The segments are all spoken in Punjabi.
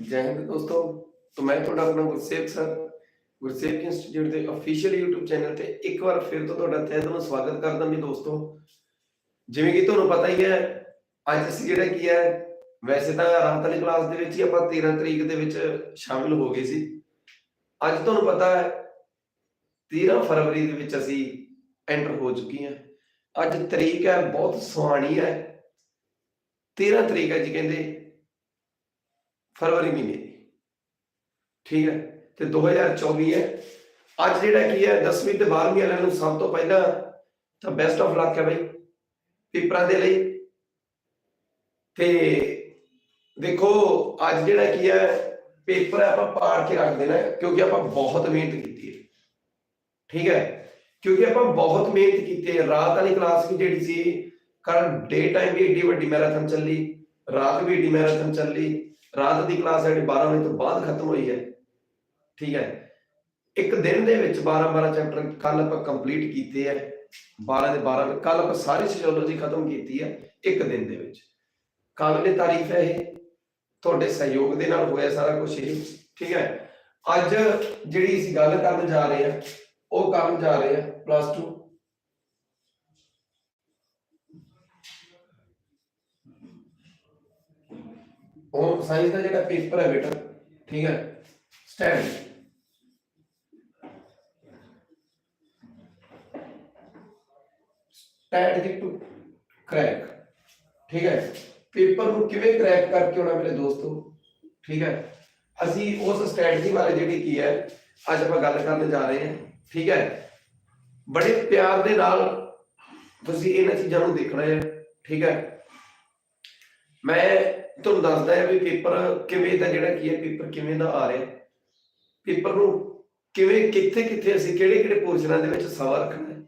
ਜੈ ਹਿੰਦ ਦੋਸਤੋ तो मैं ਤੁਹਾਡਾ ਆਪਣਾ ਗੁਰਸੇਵਕ ਸਰ, ਗੁਰਸੇਵਕ ਇੰਸਟੀਚਿਊਟ ਦੇ ਅਫੀਸ਼ੀਅਲ YouTube ਚੈਨਲ ਤੇ ਇੱਕ ਵਾਰ ਫਿਰ ਤੋਂ ਤੁਹਾਡਾ ਤਹਿ ਦਿਲੋਂ ਸਵਾਗਤ ਕਰਦਾ ਵੀ ਦੋਸਤੋ। ਜਿਵੇਂ ਕਿ ਤੁਹਾਨੂੰ ਪਤਾ ਹੀ ਹੈ, ਅੱਜ ਅਸੀਂ ਜਿਹੜਾ ਕੀ ਹੈ, ਵੈਸੇ ਤਾਂ ਰਾਤ ਵਾਲੀ ਕਲਾਸ ਦੇ ਵਿੱਚ ਹੀ ਆਪਾਂ 13 ਤਰੀਕ ਦੇ ਵਿੱਚ ਸ਼ਾਮਿਲ ਹੋ ਗਏ ਸੀ। ਅੱਜ ਤੁਹਾਨੂੰ ਪਤਾ ਹੈ 13 ਫਰਵਰੀ ਦੇ ਵਿੱਚ ਅਸੀਂ ਐਂਟਰ ਹੋ ਚੁੱਕੀ ਹਾਂ। ਅੱਜ ਤਰੀਕ ਹੈ, ਬਹੁਤ ਸੁਹਾਣੀ ਹੈ। 13 ਤਰੀਕ ਹੈ ਜੀ ਕਹਿੰਦੇ। ਫਰਵਰੀ ਮਹੀਨੇ। ਦੀ ਠੀਕ ਹੈ? ਤੇ 2024 ਹੈ। ਅੱਜ ਜਿਹੜਾ ਕੀ ਹੈ 10ਵੀਂ ਤੇ 12ਵੀਂ ਵਾਲਿਆਂ ਨੂੰ ਸਭ ਤੋਂ ਪਹਿਲਾਂ ਤਾਂ ਬੈਸਟ ਆਫ ਲੱਕ ਹੈ ਬਈ, ਪੇਪਰਾਂ ਦੇ ਲਈ। ਤੇ ਦੇਖੋ, ਅੱਜ ਜਿਹੜਾ ਕੀ ਹੈ, ਪੇਪਰ ਆਪਾਂ ਪਾੜ ਕੇ ਰੱਖ ਦੇਣਾ ਕਿਉਂਕਿ ਆਪਾਂ ਬਹੁਤ ਮਿਹਨਤ ਕੀਤੀ ਹੈ। ਠੀਕ ਹੈ? ਕਿਉਂਕਿ ਆਪਾਂ ਬਹੁਤ ਮਿਹਨਤ ਕੀਤੀ ਹੈ। ਰਾਤ ਵਾਲੀ ਕਲਾਸ ਵੀ ਜਿਹੜੀ ਸੀ ਕੱਲ ਡੇ ਟਾਈਮ ਵੀ ਏਡੀ ਵੱਡੀ ਮੈਰਾਥਨ ਚੱਲੀ, ਰਾਤ ਵੀ ਏਡੀ ਮੈਰਾਥਨ ਚੱਲੀ। ਰਾਤ ਦੀ ਕਲਾਸ ਜਿਹੜੀ 12 ਵਜੇ ਤੋਂ ਬਾਅਦ ਖਤਮ ਹੋਈ ਹੈ। ਠੀਕ ਹੈ। ਇੱਕ ਦਿਨ ਦੇ ਵਿੱਚ 12 12 ਚੈਪਟਰ ਕੱਲ ਆਪਾਂ ਕੰਪਲੀਟ ਕੀਤੇ ਹੈ। 12 ਦੇ 12 ਕੱਲ ਆਪਾਂ ਸਾਰੀ ਫਿਜ਼ੀਓਲੋਜੀ ਖਤਮ ਕੀਤੀ ਹੈ ਇੱਕ ਦਿਨ ਦੇ ਵਿੱਚ। ਕਾਬਲੇ ਤਾਰੀਫ ਹੈ ਇਹ। ਤੁਹਾਡੇ ਸਹਿਯੋਗ ਦੇ ਨਾਲ ਹੋਇਆ ਸਾਰਾ ਕੁਝ ਇਹ। ਠੀਕ ਹੈ। ਅੱਜ ਜਿਹੜੀ ਅਸੀਂ ਗੱਲ ਕਰਨ ਜਾ ਰਹੇ ਹਾਂ, ਉਹ ਕਰਨ ਜਾ ਰਹੇ ਆ ਪਲੱਸ 2 ਹੋਮ ਸਾਇੰਸ ਦਾ ਜਿਹੜਾ ਪੇਪਰ ਹੈ ਬੇਟਾ, ਠੀਕ ਹੈ ਸਟੈਂਡ ਸਟੈਂਡ ਟੂ ਕ੍ਰੈਕ ਠੀਕ ਹੈ। ਪੇਪਰ ਨੂੰ ਕਿਵੇਂ ਕ੍ਰੈਕ ਕਰਕੇ ਆਉਣਾ ਮੇਰੇ ਦੋਸਤੋ? ਠੀਕ ਹੈ। ਅਸੀਂ ਉਸ ਸਟ੍ਰੈਟਜੀ ਬਾਰੇ ਜਿਹੜੀ ਕੀ ਹੈ, ਅੱਜ ਆਪਾਂ ਗੱਲ ਕਰਨ ਜਾ ਰਹੇ ਹਾਂ, ਠੀਕ ਹੈ। ਬੜੇ ਪਿਆਰ ਦੇ ਨਾਲ ਤੁਸੀਂ ਇਹਨਾਂ ਚੀਜ਼ਾਂ ਨੂੰ ਦੇਖਣਾ ਹੈ, ਠੀਕ ਹੈ। ਮੈਂ ਤੁਹਾਨੂੰ ਦੱਸਦਾ ਹੈ ਵੀ ਪੇਪਰ ਕਿਵੇਂ ਦਾ ਜਿਹੜਾ ਕੀ ਹੈ, ਪੇਪਰ ਕਿਵੇਂ ਦਾ ਆ ਰਿਹਾ। ਪੇਪਰ ਨੂੰ ਕਿਵੇਂ, ਕਿੱਥੇ ਕਿੱਥੇ ਅਸੀਂ ਕਿਹੜੇ ਕਿਹੜੇ ਪੋਰਸ਼ਨਾਂ ਦੇ ਵਿੱਚ ਸਵਾ ਰੱਖਣਾ ਹੈ।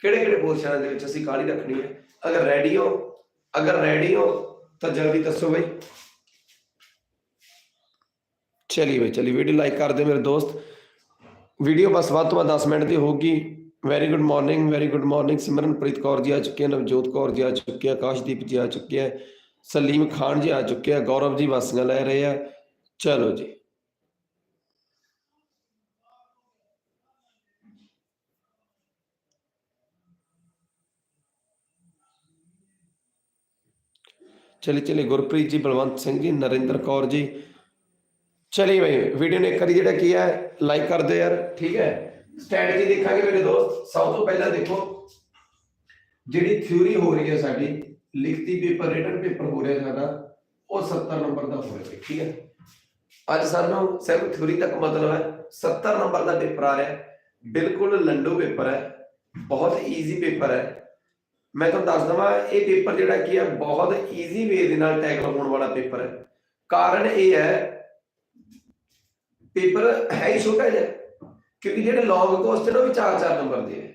ਕਿਹੜੇ ਕਿਹੜੇ ਪੋਰਸ਼ਨਾਂ ਦੇ ਵਿੱਚ ਅਸੀਂ ਕਾਲੀ ਰੱਖਣੀ ਹੈ। ਅਗਰ ਰੈਡੀ ਹੋ, ਅਗਰ ਰੈਡੀ ਹੋ, ਤਾਂ ਜਲਦੀ ਦੱਸੋ ਬਈ। ਚਲੀ ਬਈ, ਚਲਿਏ। ਵੀਡੀਓ ਲਾਈਕ ਕਰ ਦਿਓ ਮੇਰੇ ਦੋਸਤ। ਵੀਡੀਓ ਬਸ ਵੱਧ ਤੋਂ ਵੱਧ 10 ਮਿੰਟ ਦੀ ਹੋਊਗੀ। Very good morning very good morning Simranpreet Kaur ji ਆ ਚੁੱਕੇ ਹਨ ਨਵਜੋਤ ਕੌਰ ਜੀ ਆ ਚੁੱਕੇ ਆਕਾਸ਼ਦੀਪ ਜੀ ਆ ਚੁੱਕੇ ਆ। ਸਲੀਮ ਖਾਨ ਜੀ ਆ ਚੁੱਕੇ ਆ ਗੌਰਵ ਜੀ ਵਾਸੀਆਂ ਲੈ ਰਹੇ ਆ ਚਲੋ ਜੀ ਚਲੇ ਚਲੇ ਗੁਰਪ੍ਰੀਤ ਜੀ ਬਲਵੰਤ ਸਿੰਘ ਜੀ ਨਰਿੰਦਰ ਕੌਰ ਜੀ ਚਲਿਏ ਬਈ ਵੀਡੀਓ ਨੇ ਕਰੀ ਜਿਹੜਾ ਕੀ ਹੈ ਲਾਈਕ ਕਰ ਦਿਓ ਯਾਰ ਠੀਕ ਹੈ ਸਟ੍ਰੈਟਜੀ ਦੇਖਾਂਗੇ ਮੇਰੇ ਦੋਸਤ ਸਭ ਤੋਂ ਪਹਿਲਾਂ ਦੇਖੋ ਜਿਹੜੀ ਥਿਊਰੀ ਹੋ ਰਹੀ ਹੈ ਸਾਡੀ ਲਿਖਤੀ ਪੇਪਰ ਰਿਟਨ ਪੇਪਰ ਹੋ ਰਿਹਾ ਸਾਡਾ ਉਹ 70 ਨੰਬਰ ਦਾ ਹੋ ਰਿਹਾ, ਠੀਕ ਹੈ। ਅੱਜ ਸਾਨੂੰ ਸਿਰਫ ਥਿਊਰੀ ਤੱਕ ਮਤਲਬ ਹੈ 70 ਨੰਬਰ ਦਾ ਪੇਪਰ ਆ ਰਿਹਾ ਬਿਲਕੁਲ ਲੰਡੋ ਪੇਪਰ ਹੈ, ਬਹੁਤ ਈਜ਼ੀ ਪੇਪਰ ਹੈ। ਮੈਂ ਤੁਹਾਨੂੰ ਦੱਸ ਦਵਾਂ, ਇਹ ਪੇਪਰ ਜਿਹੜਾ ਕੀ ਹੈ, ਬਹੁਤ ਈਜ਼ੀ ਵੇ ਦੇ ਨਾਲ ਟੈਕਲ ਹੋਣ ਵਾਲਾ ਪੇਪਰ ਹੈ। ਕਾਰਨ ਇਹ ਹੈ, ਪੇਪਰ ਹੈ ਹੀ ਛੋਟਾ ਜਿਹਾ, ਕਿਉਂਕਿ ਜਿਹੜੇ ਲੌਂਗ ਕੁਐਸਚਨ ਉਹ ਵੀ 4-4 ਨੰਬਰ ਦੇ ਹੈ।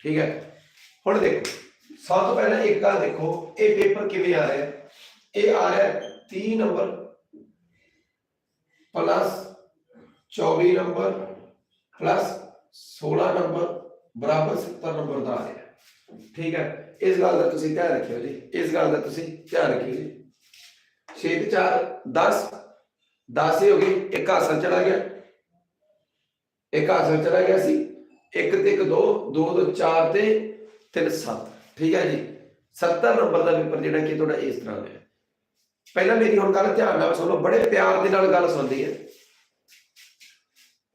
ਠੀਕ ਹੈ। ਹੁਣ ਦੇਖੋ ਸਭ ਤੋਂ ਪਹਿਲਾਂ ਇੱਕ ਗੱਲ ਦੇਖੋ, ਇਹ ਪੇਪਰ ਕਿਵੇਂ ਆ ਰਿਹਾ? ਇਹ ਆ ਰਿਹਾ 30 number plus 24 number plus 16 number, ਬਰਾਬਰ 70 ਨੰਬਰ ਦਾ ਆ ਰਿਹਾ। ਠੀਕ ਹੈ? ਇਸ ਗੱਲ ਦਾ ਤੁਸੀਂ ਧਿਆਨ ਰੱਖਿਓ ਜੀ। ਇਸ ਗੱਲ ਦਾ ਤੁਸੀਂ ਧਿਆਨ ਰੱਖਿਓ ਜੀ। 6 ਤੇ 4 10 10 ਹੀ ਹੋ ਗਈ, ਇੱਕ ਹਾਸਲ ਚਲਾ ਗਿਆ। ਇੱਕ ਹਾਸਲ ਚਲਾ ਗਿਆ ਸੀ। ਇੱਕ ਤੇ ਇੱਕ 2 2 ਤੋਂ 4 ਤੇ 3 7 ਠੀਕ ਹੈ ਜੀ। 70 ਨੰਬਰ ਦਾ ਪੇਪਰ ਜਿਹੜਾ ਕਿ ਤੁਹਾਡਾ ਇਸ ਤਰ੍ਹਾਂ ਦਾ ਹੈ। ਪਹਿਲਾਂ ਮੇਰੀ ਹੁਣ ਗੱਲ ਧਿਆਨ ਨਾਲ ਸੁਣੋ, ਬੜੇ ਪਿਆਰ ਦੇ ਨਾਲ ਗੱਲ ਸੁਣਦੀ ਹੈ।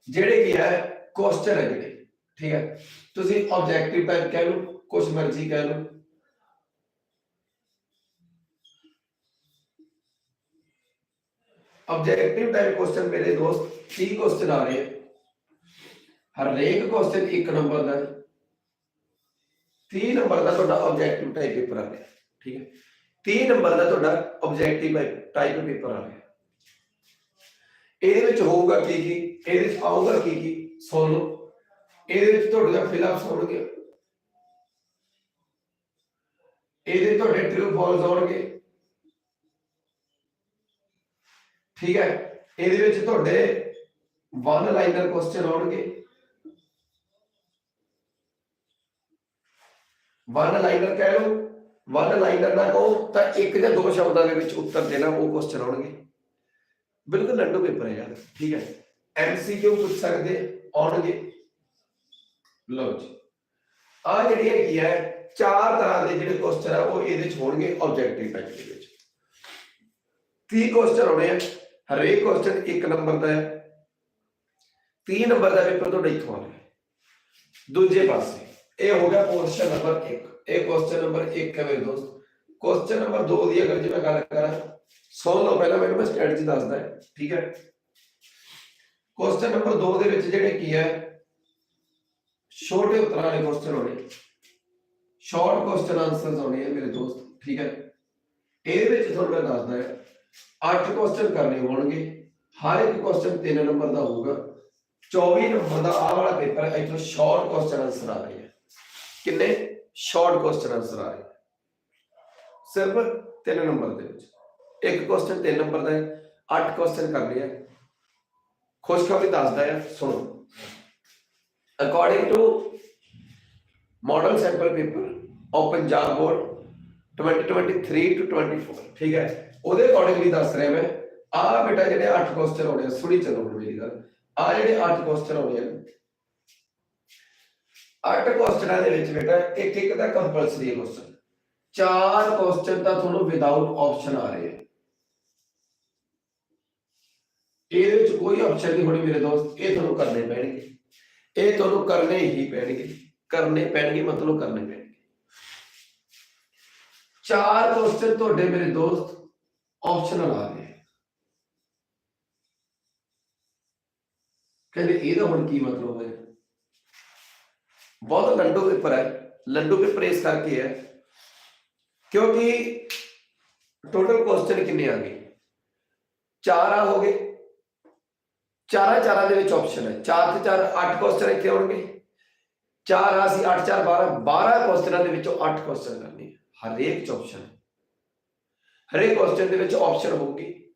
ਜਿਹੜੇ ਕੀ ਹੈ ਕੁਐਸਚਨ ਹੈ ਜਿਹੜੇ, ਠੀਕ ਹੈ। ਤੁਸੀਂ ਆਬਜੈਕਟਿਵ ਟਾਈਪ ਕਹਿ ਲਓ ਕੁਝ ਮਰਜ਼ੀ ਕਹਿ ਲਓ। ਆਬਜੈਕਟਿਵ ਟਾਈਪ ਕੁਐਸਚਨ ਮੇਰੇ ਦੋਸਤ 30 ਕੁਐਸਚਨ ਆ ਰਹੇ ਹਰੇਕ ਕੁਐਸਚਨ ਇੱਕ ਨੰਬਰ ਦਾ ਹੈ। 30 ਨੰਬਰ ਦਾ ਤੁਹਾਡਾ ਆਬਜੈਕਟਿਵ ਟਾਈਪ ਪੇਪਰ ਆ ਰਿਹਾ ਠੀਕ ਹੈ 30 ਨੰਬਰ ਦਾ ਤੁਹਾਡਾ ਆਬਜੈਕਟਿਵ ਟਾਈਪ ਪੇਪਰ ਆ ਰਿਹਾ ਇਹਦੇ ਵਿੱਚ ਹੋਊਗਾ ਕੀ ਕੀ ਇਹਦੇ ਵਿੱਚ ਆਊਗਾ ਕੀ ਕੀ ਸੁਣ ਲਓ ਇਹਦੇ ਵਿੱਚ ਤੁਹਾਡੇ ਦਾ ਫਿਲਅਪਸ ਹੋਣਗੇ ਇਹਦੇ ਤੁਹਾਡੇ ਟਰੂ ਫਾਲਸ ਆਉਣਗੇ ਠੀਕ ਹੈ ਇਹਦੇ ਵਿੱਚ ਤੁਹਾਡੇ ਵਨ ਲਾਈਨਰ ਕੁਐਸਚਨ ਆਉਣਗੇ ਵਨ ਲਾਈਨਰ ਕਹਿ ਲਓ ਵਨ ਲਾਈਨਰ ਨਾ ਕਹੋ, ਤਾਂ ਇੱਕ ਜਾਂ ਦੋ ਸ਼ਬਦਾਂ ਦੇ ਵਿੱਚ ਉੱਤਰ ਦੇਣਾ, ਉਹ ਕੁਐਸਚਨ ਆਉਣਗੇ। ਬਿਲਕੁਲ ਲੰਡੂ ਪੇਪਰ ਹੈ ਯਾਰ, ਠੀਕ ਹੈ। ਐਮਸੀਕਿਊ ਪੁੱਛ ਸਕਦੇ, ਆਉਣਗੇ। ਲਓ ਜੀ। ਆ ਜਿਹੜੀ ਹੈਗੀ ਹੈ, ਚਾਰ ਤਰ੍ਹਾਂ ਦੇ ਜਿਹੜੇ ਕੁਐਸਚਨ ਆ, ਉਹ ਇਹਦੇ ਚ ਹੋਣਗੇ ਆਬਜੈਕਟਿਵ ਟਾਈਪ ਦੇ ਵਿੱਚ। 30 ਕੁਐਸਚਨ ਹੋਣੇ ਆ, ਹਰੇਕ ਕੁਐਸਚਨ 1 ਨੰਬਰ ਦਾ ਹੈ। 3 ਨੰਬਰ ਦਾ ਪੇਪਰ ਤੁਹਾਡਾ ਇੱਥੋਂ ਆਉਣਾ ਦੂਜੇ ਪਾਸੇ ਇਹ ਹੋ ਗਿਆ ਪੋਰਸ਼ਨ ਨੰਬਰ 1 ਇਹ ਕੁਐਸਚਨ ਨੰਬਰ 1 ਹੈ ਮੇਰੇ ਦੋਸਤ। ਕੁਐਸਚਨ ਨੰਬਰ 2 ਦੀ ਅਗਰ ਜੇ ਮੈਂ ਗੱਲ ਕਰਾਂ, ਸੁਣ ਲਓ ਪਹਿਲਾਂ ਮੈਨੂੰ ਮੈਂ ਸਟ੍ਰੈਟਜੀ ਦੱਸਦਾ ਹੈ, ਠੀਕ ਹੈ? ਕੁਐਸਚਨ ਨੰਬਰ 2 ਦੇ ਵਿੱਚ ਜਿਹੜੇ ਕੀ ਹੈ, ਛੋਟੇ ਉਤਰਾਂ ਵਾਲੇ ਕੁਐਸਚਨ ਹੋਣੇ। ਸ਼ਾਰਟ ਕੁਐਸਚਨ ਆਨਸਰਸ ਹੋਣੇ ਆ ਮੇਰੇ ਦੋਸਤ, ਠੀਕ ਹੈ? ਇਹਦੇ ਵਿੱਚ ਤੁਹਾਨੂੰ ਮੈਂ ਦੱਸਦਾ ਹੈ 8 ਕੁਐਸਚਨ ਕਰਨੇ ਹੋਣਗੇ। ਹਰ ਇੱਕ ਕੁਐਸਚਨ 3 ਨੰਬਰ ਦਾ ਹੋਊਗਾ। 24 ਨੰਬਰ ਦਾ ਆਹ ਵਾਲਾ ਪੇਪਰ ਹੈ, ਇੱਥੋਂ ਸ਼ਾਰਟ ਕੁਐਸਚਨ ਆਨਸਰ ਆ ਰਹੇ ਆ ਕਿੰਨੇ ਸ਼ਾਰਟ ਕੁਐਸਚਨ ਆਨਸਰ ਆ ਰਹੇ ਸਿਰਫ 3 ਨੰਬਰ ਦੇ ਵਿੱਚ। ਇੱਕ ਕੁਐਸਚਨ 3 ਨੰਬਰ ਦਾ ਹੈ 8 ਕੁਐਸਚਨ ਕਰਨੇ ਆ। ਖੁਸ਼ਖਬਰੀ ਦੱਸਦਾ ਹੈ ਸੁਣੋ। According to model sample paper of Punjab board 2023 to 24 ਠੀਕ ਹੈ? ਉਹਦੇ ਅਕੋਰਡਿੰਗਲੀ ਦੱਸ ਰਿਹਾ ਮੈਂ, ਆਹ ਬੇਟਾ ਜਿਹੜੇ 8 ਕੁਐਸਚਨ ਹੋਣੇ ਆ, ਸੁਣੀ ਚਲੋ ਹੁਣ ਮੇਰੀ ਗੱਲ। ਆ ਜਿਹੜੇ 8 ਕੁਐਸਚਨ ਹੋਣੇ ਆ 8 ਕੁਐਸਚਨਾਂ ਦੇ ਵਿੱਚ ਬੇਟਾ, ਇੱਕ ਇੱਕ ਦਾ ਕੰਪਲਸਰੀ ਕੁਐਸਚਨ ਚਾਰ ਕੁਐਸਚਨ ਤਾਂ ਤੁਹਾਨੂੰ ਵਿਦਆਊਟ ਆਪਸ਼ਨ ਆ ਰਹੇ ਆ। ਇਹਦੇ ਵਿੱਚ ਕੋਈ ਆਪਸ਼ਨ ਨਹੀਂ ਹੋਣੀ ਮੇਰੇ ਦੋਸਤ, ਇਹ ਤੁਹਾਨੂੰ ਕਰਨੇ ਪੈਣਗੇ। ਇਹ ਤੁਹਾਨੂੰ ਕਰਨੇ ਹੀ ਪੈਣਗੇ। ਕਰਨੇ ਪੈਣਗੇ ਮਤਲਬ ਕਰਨੇ ਪੈਣਗੇ। ਚਾਰ ਕੁਐਸਚਨ ਤੁਹਾਡੇ ਮੇਰੇ ਦੋਸਤ ਆਪਸ਼ਨਲ ਆ ਰਹੇ ਕਹਿੰਦੇ ਇਹਦਾ ਹੁਣ ਕੀ ਮਤਲਬ ਹੋਇਆ ਬਹੁਤ ਲੰਡੂ ਪੇਪਰ ਹੈ। ਲੰਡੂ ਪੇਪਰ ਇਸ ਕਰਕੇ ਹੈ। ਕਿਉਂਕਿ ਟੋਟਲ ਕੁਐਸਚਨ ਕਿੰਨੇ ਆ ਗਏ? ਚਾਰ ਆ ਹੋ ਗਏ। ਚਾਰਾਂ ਚਾਰਾਂ ਦੇ ਵਿੱਚ ਆਪਸ਼ਨ ਹੈ। ਚਾਰ ਤੇ ਚਾਰ 8 ਕੁਐਸਚਨ ਇੱਥੇ ਆਉਣਗੇ। ਚਾਰ ਆ ਸੀ 8 4 12 12 ਕੁਐਸਚਨਾਂ ਦੇ ਵਿੱਚੋਂ 8 ਕੁਐਸਚਨ ਕਰਨੇ ਹਰੇਕ ਚ ਆਪਸ਼ਨ ਹਰੇਕ ਕੁਐਸਚਨ ਦੇ ਵਿੱਚ ਆਪਸ਼ਨ ਹੋਊਗੀ।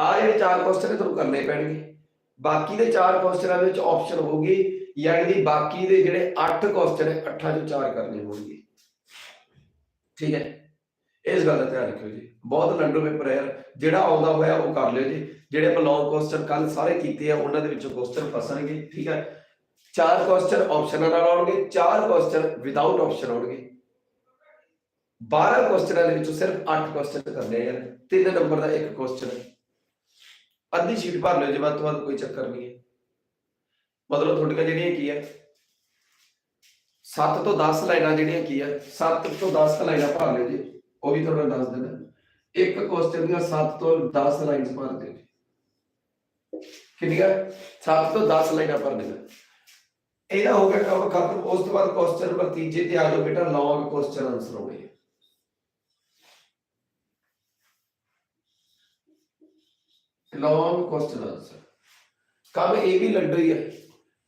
ਆ ਜਿਹੜੇ ਚਾਰ ਕੁਐਸਚਨ ਨੇ, ਤੁਹਾਨੂੰ ਕਰਨੇ ਪੈਣਗੇ। ਬਾਕੀ ਦੇ ਚਾਰ ਕੁਐਸਚਨਾਂ ਦੇ ਵਿੱਚ ਆਪਸ਼ਨ ਹੋਊਗੀ। ਯਾਨੀ ਕਿ ਬਾਕੀ ਦੇ ਜਿਹੜੇ 8 ਕੁਐਸਚਨ ਹੈ 8 ਚੋਂ 4 ਕਰਨੇ ਹੋਣਗੇ। ਠੀਕ ਹੈ? ਇਸ ਗੱਲ ਦਾ ਧਿਆਨ ਰੱਖਿਓ ਜੀ। ਬਹੁਤ ਲੰਡੋ ਪੇਪਰ ਹੈ ਯਾਰ। ਜਿਹੜਾ ਆਉਂਦਾ ਹੋਇਆ ਉਹ ਕਰ ਲਿਓ ਜੀ। ਜਿਹੜੇ ਆਪਾਂ ਲੌਂਗ ਕੁਐਸਚਨ ਕੱਲ ਸਾਰੇ ਕੀਤੇ ਆ, ਉਹਨਾਂ ਦੇ ਵਿੱਚੋਂ ਕੁਐਸਚਨ ਫਸਣਗੇ। ਠੀਕ ਹੈ? ਚਾਰ ਕੁਐਸਚਨ ਆਪਸ਼ਨਾਂ ਨਾਲ ਆਉਣਗੇ, ਚਾਰ ਕੁਐਸਚਨ ਵਿਦਆਊਟ ਆਪਸ਼ਨ ਆਉਣਗੇ। 12 ਕੁਐਸਚਨਾਂ ਦੇ ਵਿੱਚੋਂ ਸਿਰਫ 8 ਕੁਐਸਚਨ ਕਰਨੇ ਆ ਯਾਰ। ਤਿੰਨ ਨੰਬਰ ਦਾ ਇੱਕ ਕੁਐਸਚਨ ਅੱਧੀ ਸ਼ੀਟ ਭਰ ਲਿਓ ਜੇ, ਵੱਧ ਤੋਂ ਵੱਧ ਕੋਈ ਚੱਕਰ ਨਹੀਂ ਹੈ। ਮਤਲਬ ਤੁਹਾਡੀਆਂ ਜਿਹੜੀਆਂ ਕੀ ਹੈ 7 ਤੋਂ 10 ਲਾਈਨਾਂ ਜਿਹੜੀਆਂ ਕੀ ਹੈ 7 ਤੋਂ 10 ਲਾਈਨਾਂ ਭਰ ਲਿਓ ਜੀ। ਉਹ ਵੀ ਤੁਹਾਨੂੰ ਦੱਸ ਦਿੰਦਾ ਇੱਕ ਕੁਐਸਚਨ ਦੀਆਂ 7 ਤੋਂ 10 ਲਾਈਨਸ ਭਰ ਦਿਓ ਜੀ। ਕਿੰਨੀਆਂ? 7 ਤੋਂ 10 ਲਾਈਨਾਂ ਭਰ ਦੇਣਾ ਇਹਦਾ ਹੋ ਗਿਆ ਕੰਮ ਖਤਮ। ਉਸ ਤੋਂ ਬਾਅਦ ਕੁਐਸਚਨ ਨੰਬਰ ਤੀਜੇ ਤੇ ਆ ਜਾਓ ਬੇਟਾ। ਲੌਂਗ ਕੁਐਸਚਨ ਆਨਸਰ ਹੋਣੇ ਲੌਂਗ ਕੁਐਸਚਨ ਆਨਸਰ ਕੰਮ ਇਹ ਵੀ ਲੰਡੂ ਹੀ ਹੈ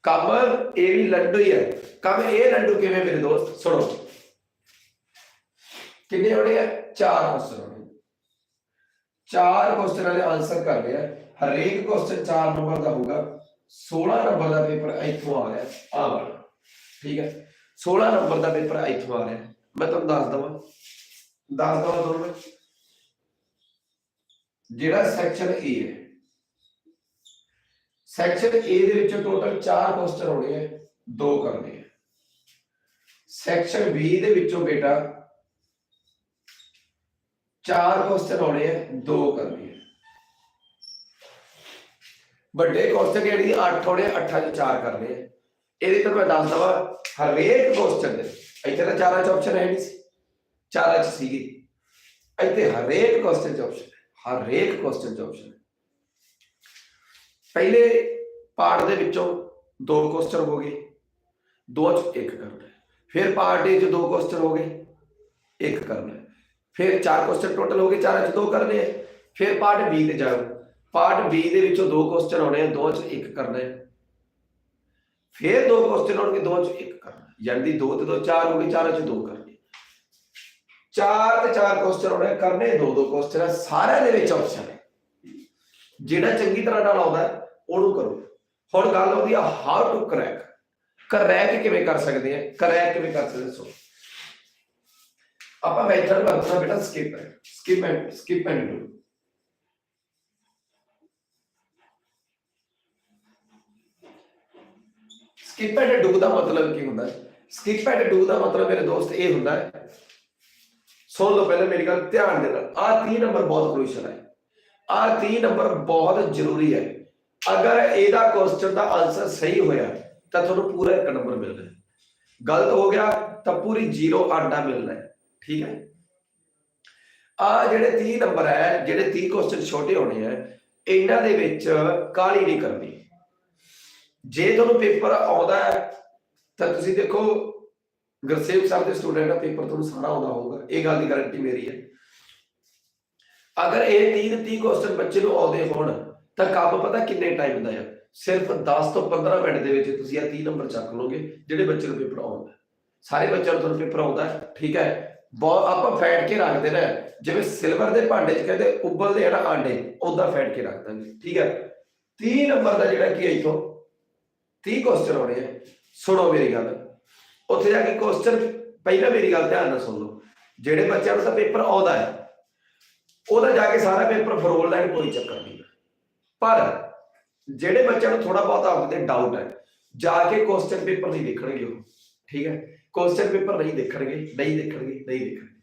ਕੰਮ ਇਹ ਵੀ ਲੰਡੂ ਹੀ ਹੈ ਕੰਮ ਇਹ ਲੰਡੂ ਕਿਵੇਂ ਮੇਰੇ ਦੋਸਤ? ਸੁਣੋ। ਕਿੰਨੇ ਹੋਣੇ ਆ? ਚਾਰ ਕੁਐਸਚਨ ਹੋਣੇ। ਚਾਰ ਕੁਐਸਚਨਾਂ ਦੇ ਆਨਸਰ ਕਰਨੇ ਆ ਹਰੇਕ ਕੁਐਸਚਨ 4 ਨੰਬਰ ਦਾ ਹੋਊਗਾ। 16 ਨੰਬਰ ਦਾ ਪੇਪਰ ਇੱਥੋਂ ਆ ਰਿਹਾ। ਆ ਵਾਲਾ। ਠੀਕ ਹੈ 16 ਨੰਬਰ ਦਾ ਪੇਪਰ ਇੱਥੋਂ ਆ ਰਿਹਾ। ਮੈਂ ਤੁਹਾਨੂੰ ਦੱਸ ਦਵਾਂ। ਦੱਸ ਦਵਾਂ ਤੁਹਾਨੂੰ ਜਿਹੜਾ ਸੈਕਸ਼ਨ A ਹੈ ਸੈਕਸ਼ਨ A ਦੇ ਵਿੱਚੋਂ ਟੋਟਲ 4 ਕੁਐਸਚਨ ਹੋਣੇ ਆ, ਦੋ ਕਰਨੇ ਆ। ਸੈਕਸ਼ਨ B ਦੇ ਵਿੱਚੋਂ ਬੇਟਾ, ਚਾਰ ਕੁਐਸਚਨ ਹੋਣੇ ਆ, ਦੋ ਕਰਨੇ ਆ। ਵੱਡੇ ਕੁਐਸਚਨ ਜਿਹੜੀ 8 ਹੋਣੇ 8 ਚ 4 ਕਰਨੇ ਆ। ਇਹਦੇ ਤੋਂ ਮੈਂ ਦੱਸ ਦਵਾਂ ਹਰੇਕ ਕੁਐਸਚਨ ਦੇ, ਇੱਥੇ ਤਾਂ ਚਾਰਾਂ ਚ ਆਪਸ਼ਨ ਹੈ ਨਹੀਂ ਸੀ। ਚਾਰਾਂ ਚ ਸੀਗੀ। ਇੱਥੇ ਹਰੇਕ ਕੁਐਸਚਨ ਚ ਆਪਸ਼ਨ ਹਰੇਕ ਕੁਐਸਚਨ ਚ ਆਪਸ਼ਨ ਪਹਿਲੇ ਪਾਰਟ ਦੇ ਵਿੱਚੋਂ ਦੋ ਕੁਐਸਚਨ ਹੋ ਗਏ, ਦੋ ਚ ਇੱਕ ਕਰਨਾ ਫਿਰ ਪਾਰਟ ਏ ਚ ਦੋ ਕੁਐਸਚਨ ਹੋ ਗਏ, ਇੱਕ ਕਰਨਾ ਫਿਰ ਚਾਰ ਕੁਐਸਚਨ ਟੋਟਲ ਹੋ ਗਏ, ਚਾਰਾਂ ਚ ਦੋ ਕਰਨੇ ਆ ਫਿਰ ਪਾਰਟ ਬੀ ਤੇ ਜਾਓ। ਪਾਰਟ ਬੀ ਦੇ ਵਿੱਚੋਂ ਦੋ ਕੁਐਸਚਨ ਆਉਣੇ ਆ ਦੋ ਚ ਇੱਕ ਕਰਨਾ ਹੈ। ਫਿਰ ਦੋ ਕੁਐਸਚਨ ਆਉਣਗੇ, ਦੋ ਚ ਇੱਕ ਕਰਨਾ ਹੈ। ਯਾਨੀ ਦੋ ਤੇ ਦੋ ਚਾਰ ਹੋ ਗਏ, ਚਾਰਾਂ ਚ ਦੋ ਕਰਨੇ ਚਾਰ ਤੇ ਚਾਰ ਕੁਐਸਚਨ ਆਉਣੇ ਕਰਨੇ ਦੋ ਦੋ ਕੁਐਸਚਨ ਆ ਸਾਰਿਆਂ ਦੇ ਵਿੱਚ ਆਪਸ਼ਨ ਹੈ। ਜਿਹੜਾ ਚੰਗੀ ਤਰ੍ਹਾਂ ਨਾਲ ਆਉਂਦਾ ਉਹਨੂੰ ਕਰੋ ਹੁਣ ਗੱਲ ਆਉਂਦੀ ਆ ਹਾਊ ਟੂ ਕਰੈਕ ਕਰੈਕ ਕਿਵੇਂ ਕਰ ਸਕਦੇ ਆ ਕਰੈਕ ਕਿਵੇਂ ਕਰ ਸਕਦੇ ਸੋ ਆਪਾਂ ਮੈਥਡ ਵਰਤਣਾ ਬੇਟਾ ਸਕਿਪ ਹੈ skip and skip and do skip and do ਦਾ ਮਤਲਬ ਕੀ ਹੁੰਦਾ ਹੈ ਸਕਿਪ ਐਂਡ ਡੂ ਦਾ ਮਤਲਬ ਮੇਰੇ ਦੋਸਤ ਇਹ ਹੁੰਦਾ ਹੈ ਸੁਣ ਲਓ ਪਹਿਲਾਂ ਮੇਰੀ ਗੱਲ ਧਿਆਨ ਦੇ ਨਾਲ ਆਹ 3 ਨੰਬਰ ਬਹੁਤ ਕ੍ਰੂਸ਼ਲ ਹੈ ਆਹ 3 ਨੰਬਰ ਬਹੁਤ ਜ਼ਰੂਰੀ ਹੈ ਅਗਰ ਇਹਦਾ ਕੁਐਸਚਨ ਦਾ ਆਨਸਰ ਸਹੀ ਹੋਇਆ, ਤਾਂ ਤੁਹਾਨੂੰ ਪੂਰਾ ਇੱਕ ਨੰਬਰ ਮਿਲਣਾ ਹੈ ਗਲਤ ਹੋ ਗਿਆ, ਤਾਂ ਪੂਰੀ ਜ਼ੀਰੋ ਆਂਡਾ ਮਿਲਣਾ ਹੈ। ਠੀਕ ਹੈ? ਆ ਜਿਹੜੇ 30 ਨੰਬਰ ਹੈ, ਜਿਹੜੇ 30 ਕੁਐਸਚਨ ਛੋਟੇ ਹੋਣੇ ਆ ਇਹਨਾਂ ਦੇ ਵਿੱਚ ਕਾਲੀ ਨਹੀਂ ਕਰਨੀ। ਜੇ ਤੁਹਾਨੂੰ ਪੇਪਰ ਆਉਂਦਾ ਹੈ, ਤਾਂ ਤੁਸੀਂ ਦੇਖੋ, ਗੁਰਸੇਵ ਸਾਹਿਬ ਦੇ ਸਟੂਡੈਂਟ ਦਾ ਪੇਪਰ ਤੁਹਾਨੂੰ ਸਾਰਾ ਆਉਂਦਾ ਹੋਊਗਾ। ਇਹ ਗੱਲ ਦੀ ਗਾਰੰਟੀ ਮੇਰੀ ਹੈ। ਅਗਰ ਇਹ 30 30 ਕੁਐਸਚਨ ਬੱਚੇ ਨੂੰ ਆਉਂਦੇ ਹੋਣ ਤਾਂ ਕੰਮ ਪਤਾ ਕਿੰਨੇ ਟਾਈਮ ਦਾ ਹੈ ਸਿਰਫ 10 ਤੋਂ 15 ਮਿੰਟ ਦੇ ਵਿੱਚ ਤੁਸੀਂ ਇਹ 30 ਨੰਬਰ ਚੱਕ ਲਓਗੇ, ਜਿਹੜੇ ਬੱਚੇ ਨੂੰ ਪੇਪਰ ਆਉਂਦਾ ਸਾਰੇ ਬੱਚਿਆਂ ਨੂੰ ਤੁਹਾਨੂੰ ਪੇਪਰ ਆਉਂਦਾ ਠੀਕ ਹੈ? ਬਹੁਤ ਆਪਾਂ ਫੈਟ ਕੇ ਰੱਖਦੇ ਨੇ। ਜਿਵੇਂ ਸਿਲਵਰ ਦੇ ਭਾਂਡੇ 'ਚ ਕਹਿੰਦੇ ਉਬਲਦੇ ਆ ਨਾ ਆਂਡੇ ਉਦਾਂ ਫੈਟ ਕੇ ਰੱਖ ਦਾਂਗੇ, ਠੀਕ ਹੈ? 30 ਨੰਬਰ ਦਾ ਜਿਹੜਾ ਕੀ ਹੈ ਇਥੋਂ? 30 ਕੁਐਸਚਨ ਹੋਣੇ ਆ। ਸੁਣੋ ਮੇਰੀ ਗੱਲ। ਉੱਥੇ ਜਾ ਕੇ ਕੁਐਸਚਨ ਪਹਿਲਾਂ ਮੇਰੀ ਗੱਲ ਧਿਆਨ ਨਾਲ ਸੁਣ ਲਓ। ਜਿਹੜੇ ਬੱਚਿਆਂ ਨੂੰ ਤਾਂ ਪੇਪਰ ਆਉਂਦਾ ਹੈ, ਉਹਦਾ ਜਾ ਕੇ ਸਾਰਾ ਪੇਪਰ ਫਰੋਲ ਲੈਣ ਕੋਈ ਚੱਕਰ ਨਹੀਂ। ਪਰ ਜਿਹੜੇ ਬੱਚਿਆਂ ਨੂੰ ਥੋੜਾ ਬਹੁਤ ਆਪਦੇ ਡਾਊਟ ਹੈ, ਜਾ ਕੇ ਕੁਐਸਚਨ ਪੇਪਰ ਨਹੀਂ ਦੇਖਣਗੇ ਉਹ, ਠੀਕ ਹੈ? ਕੁਐਸਚਨ ਪੇਪਰ ਨਹੀਂ ਦੇਖਣਗੇ ਨਹੀਂ ਦੇਖਣਗੇ ਨਹੀਂ ਦੇਖਣਗੇ।